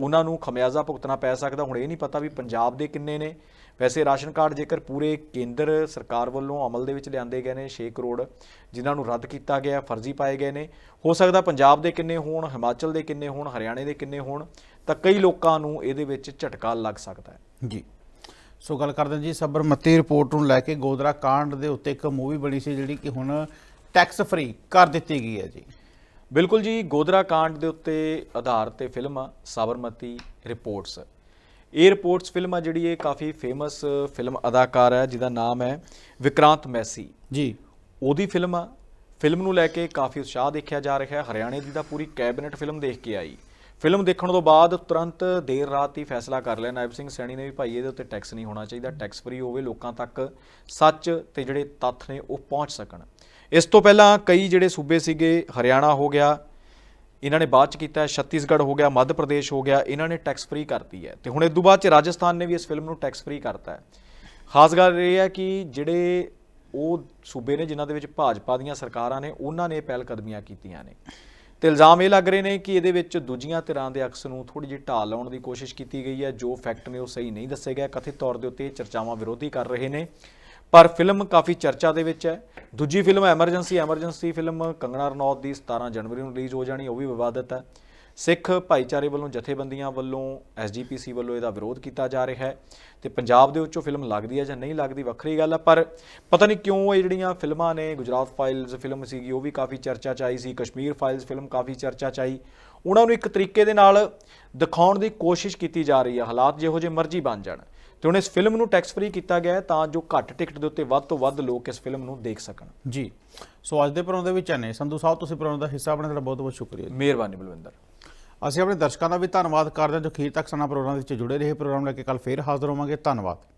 S2: ਉਹਨਾਂ ਨੂੰ ਖਮਿਆਜ਼ਾ ਭੁਗਤਣਾ ਪੈ ਸਕਦਾ। ਹੁਣ ਇਹ ਨਹੀਂ ਪਤਾ ਵੀ ਪੰਜਾਬ ਦੇ ਕਿੰਨੇ ਨੇ। ਵੈਸੇ ਰਾਸ਼ਨ ਕਾਰਡ ਜੇਕਰ ਪੂਰੇ ਕੇਂਦਰ ਸਰਕਾਰ ਵੱਲੋਂ ਅਮਲ ਦੇ ਵਿੱਚ ਲਿਆਂਦੇ ਗਏ ਨੇ 6 ਕਰੋੜ ਜਿਨ੍ਹਾਂ ਨੂੰ ਰੱਦ ਕੀਤਾ ਗਿਆ ਫਰਜ਼ੀ ਪਾਏ ਗਏ ਨੇ। ਹੋ ਸਕਦਾ ਪੰਜਾਬ ਦੇ ਕਿੰਨੇ ਹੋਣ ਹਿਮਾਚਲ ਦੇ ਕਿੰਨੇ ਹੋਣ ਹਰਿਆਣੇ ਦੇ ਕਿੰਨੇ ਹੋਣ ਤਾਂ ਕਈ ਲੋਕਾਂ ਨੂੰ ਇਹਦੇ ਵਿੱਚ ਝਟਕਾ ਲੱਗ ਸਕਦਾ ਹੈ।
S1: ਜੀ। ਸੋ ਗੱਲ ਕਰਦੇ ਜੀ ਸਬਰਮਤੀ ਰਿਪੋਰਟ ਨੂੰ ਲੈ ਕੇ ਗੋਦਰਾ ਕਾਂਡ ਦੇ ਉੱਤੇ ਇੱਕ ਮੂਵੀ ਬਣੀ ਸੀ ਜਿਹੜੀ ਕਿ ਹੁਣ ਟੈਕਸ ਫ੍ਰੀ ਕਰ ਦਿੱਤੀ ਗਈ ਹੈ ਜੀ।
S2: ਬਿਲਕੁਲ ਜੀ ਗੋਦਰਾ ਕਾਂਡ ਦੇ ਉੱਤੇ ਆਧਾਰਿਤ ਇਹ ਫਿਲਮ ਸਾਬਰਮਤੀ ਰਿਪੋਰਟਸ। ਇਹ ਰਿਪੋਰਟਸ ਫਿਲਮ ਆ ਜਿਹੜੀ ਇਹ ਕਾਫੀ ਫੇਮਸ ਫਿਲਮ ਅਦਾਕਾਰ ਹੈ ਜਿਹਦਾ ਨਾਮ ਹੈ ਵਿਕਰਾਂਤ ਮੈਸੀ।
S1: ਜੀ।
S2: ਉਹਦੀ ਫਿਲਮ ਆ। ਫਿਲਮ ਨੂੰ ਲੈ ਕੇ ਕਾਫੀ ਉਤਸ਼ਾਹ ਦੇਖਿਆ ਜਾ ਰਿਹਾ ਹੈ। ਹਰਿਆਣੇ ਦੀ ਤਾਂ ਪੂਰੀ ਕੈਬਨਿਟ ਫਿਲਮ ਦੇਖ ਕੇ ਆਈ। ਫਿਲਮ ਦੇਖਣ ਤੋਂ ਬਾਅਦ ਤੁਰੰਤ ਦੇਰ ਰਾਤ ਹੀ ਫੈਸਲਾ ਕਰ ਲਿਆ। ਨਾਇਬ ਸਿੰਘ ਸੈਣੀ ਨੇ ਵੀ ਭਾਈ ਇਹਦੇ ਉੱਤੇ ਟੈਕਸ ਨਹੀਂ ਹੋਣਾ ਚਾਹੀਦਾ। ਟੈਕਸ ਫ੍ਰੀ ਹੋਵੇ ਲੋਕਾਂ ਤੱਕ ਸੱਚ ਤੇ ਜਿਹੜੇ ਤੱਥ ਨੇ ਉਹ ਪਹੁੰਚ ਸਕਣ। ਇਸ ਤੋਂ ਪਹਿਲਾਂ ਕਈ ਜਿਹੜੇ ਸੂਬੇ ਸੀਗੇ ਹਰਿਆਣਾ ਹੋ ਗਿਆ ਇਹਨਾਂ ਨੇ ਬਾਅਦ ਚ ਕੀਤਾ ਛੱਤੀਸਗੜ੍ਹ ਹੋ ਗਿਆ, ਮੱਧ ਪ੍ਰਦੇਸ਼ ਹੋ ਗਿਆ, ਇਹਨਾਂ ਨੇ ਟੈਕਸ ਫ੍ਰੀ ਕਰਤੀ ਹੈ। ਤੇ ਹੁਣ ਇਸ ਤੋਂ ਬਾਅਦ ਚ ਰਾਜਸਥਾਨ ਨੇ ਵੀ ਇਸ ਫਿਲਮ ਨੂੰ ਟੈਕਸ ਫ੍ਰੀ ਕਰਤਾ ਹੈ। ਖਾਸ ਗੱਲ ਇਹ ਹੈ ਕਿ ਜਿਹੜੇ ਉਹ ਸੂਬੇ ਨੇ ਜਿਨ੍ਹਾਂ ਦੇ ਵਿੱਚ ਭਾਜਪਾ ਦੀਆਂ ਸਰਕਾਰਾਂ ਨੇ, ਉਹਨਾਂ ਨੇ ਇਹ ਪਹਿਲ ਕਦਮੀਆਂ ਕੀਤੀਆਂ ਨੇ। ਤੇ ਇਲਜ਼ਾਮ ਇਹ ਲੱਗ ਰਹੇ ਨੇ ਕਿ ਇਹਦੇ ਵਿੱਚ ਦੂਜੀਆਂ ਧਿਰਾਂ ਦੇ ਅਕਸ ਨੂੰ ਥੋੜੀ ਜਿਹੀ ਢਾਲ ਲਾਉਣ ਦੀ ਕੋਸ਼ਿਸ਼ ਕੀਤੀ ਗਈ ਹੈ, ਜੋ ਫੈਕਟ ਨੇ ਉਹ ਸਹੀ ਨਹੀਂ ਦੱਸੇ ਗਏ। ਕਥਿਤ ਤੌਰ ਦੇ ਉੱਤੇ ਚਰਚਾਵਾਂ ਵਿਰੋਧੀ ਕਰ ਰਹੇ ਨੇ। ਪਰ ਫਿਲਮ ਕਾਫੀ ਚਰਚਾ ਦੇ ਵਿੱਚ ਹੈ। ਦੂਜੀ film emergency emergency film Kangana Ranaut ਦੀ 17 ਜਨਵਰੀ ਨੂੰ ਰਿਲੀਜ਼ ਹੋ ਜਾਣੀ, ਉਹ ਵੀ ਵਿਵਾਦਤ ਹੈ। ਸਿੱਖ ਭਾਈਚਾਰੇ ਵੱਲੋਂ ਜਥੇਬੰਦੀਆਂ ਵੱਲੋਂ ਐਸਜੀਪੀਸੀ ਵੱਲੋਂ ਇਹਦਾ ਵਿਰੋਧ ਕੀਤਾ ਜਾ ਰਿਹਾ ਹੈ ਤੇ ਪੰਜਾਬ ਦੇ ਵਿੱਚੋਂ ਫਿਲਮ ਲੱਗਦੀ ਹੈ ਜਾਂ ਨਹੀਂ ਲੱਗਦੀ ਵੱਖਰੀ ਗੱਲ ਹੈ, ਪਰ ਪਤਾ ਨਹੀਂ ਕਿਉਂ ਇਹ ਜਿਹੜੀਆਂ ਫਿਲਮਾਂ ਨੇ, ਗੁਜਰਾਤ ਫਾਈਲਸ ਫਿਲਮ ਸੀਗੀ, ਉਹ ਵੀ ਕਾਫੀ ਚਰਚਾ ਚ ਆਈ ਸੀ, ਕਸ਼ਮੀਰ ਫਾਈਲਸ ਫਿਲਮ ਕਾਫੀ ਚਰਚਾ ਚ ਆਈ। ਉਹਨਾਂ ਨੂੰ ਇੱਕ ਤਰੀਕੇ ਦੇ ਨਾਲ ਦਿਖਾਉਣ ਦੀ ਕੋਸ਼ਿਸ਼ ਕੀਤੀ ਜਾ ਰਹੀ ਹੈ, ਹਾਲਾਤ ਜਿਹੋ ਜਿਹੇ ਮਰਜ਼ੀ ਬਣ ਜਾਣ। ਤੇ ਹੁਣ ਇਸ ਫਿਲਮ ਨੂੰ ਟੈਕਸ ਫ੍ਰੀ ਕੀਤਾ ਗਿਆ ਹੈ ਤਾਂ ਜੋ ਘੱਟ ਟਿਕਟ ਦੇ ਉੱਤੇ ਵੱਧ ਤੋਂ ਵੱਧ ਲੋਕ ਇਸ ਫਿਲਮ ਨੂੰ ਦੇਖ ਸਕਣ।
S1: ਜੀ। ਸੋ ਅੱਜ ਦੇ ਪ੍ਰੋਗਰਾਮ ਦੇ ਵਿੱਚ ਨੇ ਸੰਧੂ ਸਾਹਿਬ ਤੁਸੀਂ ਪ੍ਰੋਗਰਾਮ ਦਾ ਹਿੱਸਾ ਬਣੇ ਤੁਹਾਡਾ ਬਹੁਤ ਬਹੁਤ ਸ਼ੁਕਰੀਆ ਜੀ।
S2: ਮਿਹਰਬਾਨੀ ਬਲਵਿੰਦਰ।
S1: ਅਸੀਂ ਆਪਣੇ ਦਰਸ਼ਕਾਂ ਦਾ ਵੀ ਧੰਨਵਾਦ ਕਰਦੇ ਹਾਂ ਜੋ ਅਖੀਰ ਤੱਕ ਸਾਡਾ ਪ੍ਰੋਗਰਾਮ ਦੇ ਵਿੱਚ ਜੁੜੇ ਰਹੇ। ਪ੍ਰੋਗਰਾਮ ਲੈ ਕੇ ਕੱਲ ਫੇਰ ਹਾਜ਼ਰ ਹੋਵਾਂਗੇ। ਧੰਨਵਾਦ।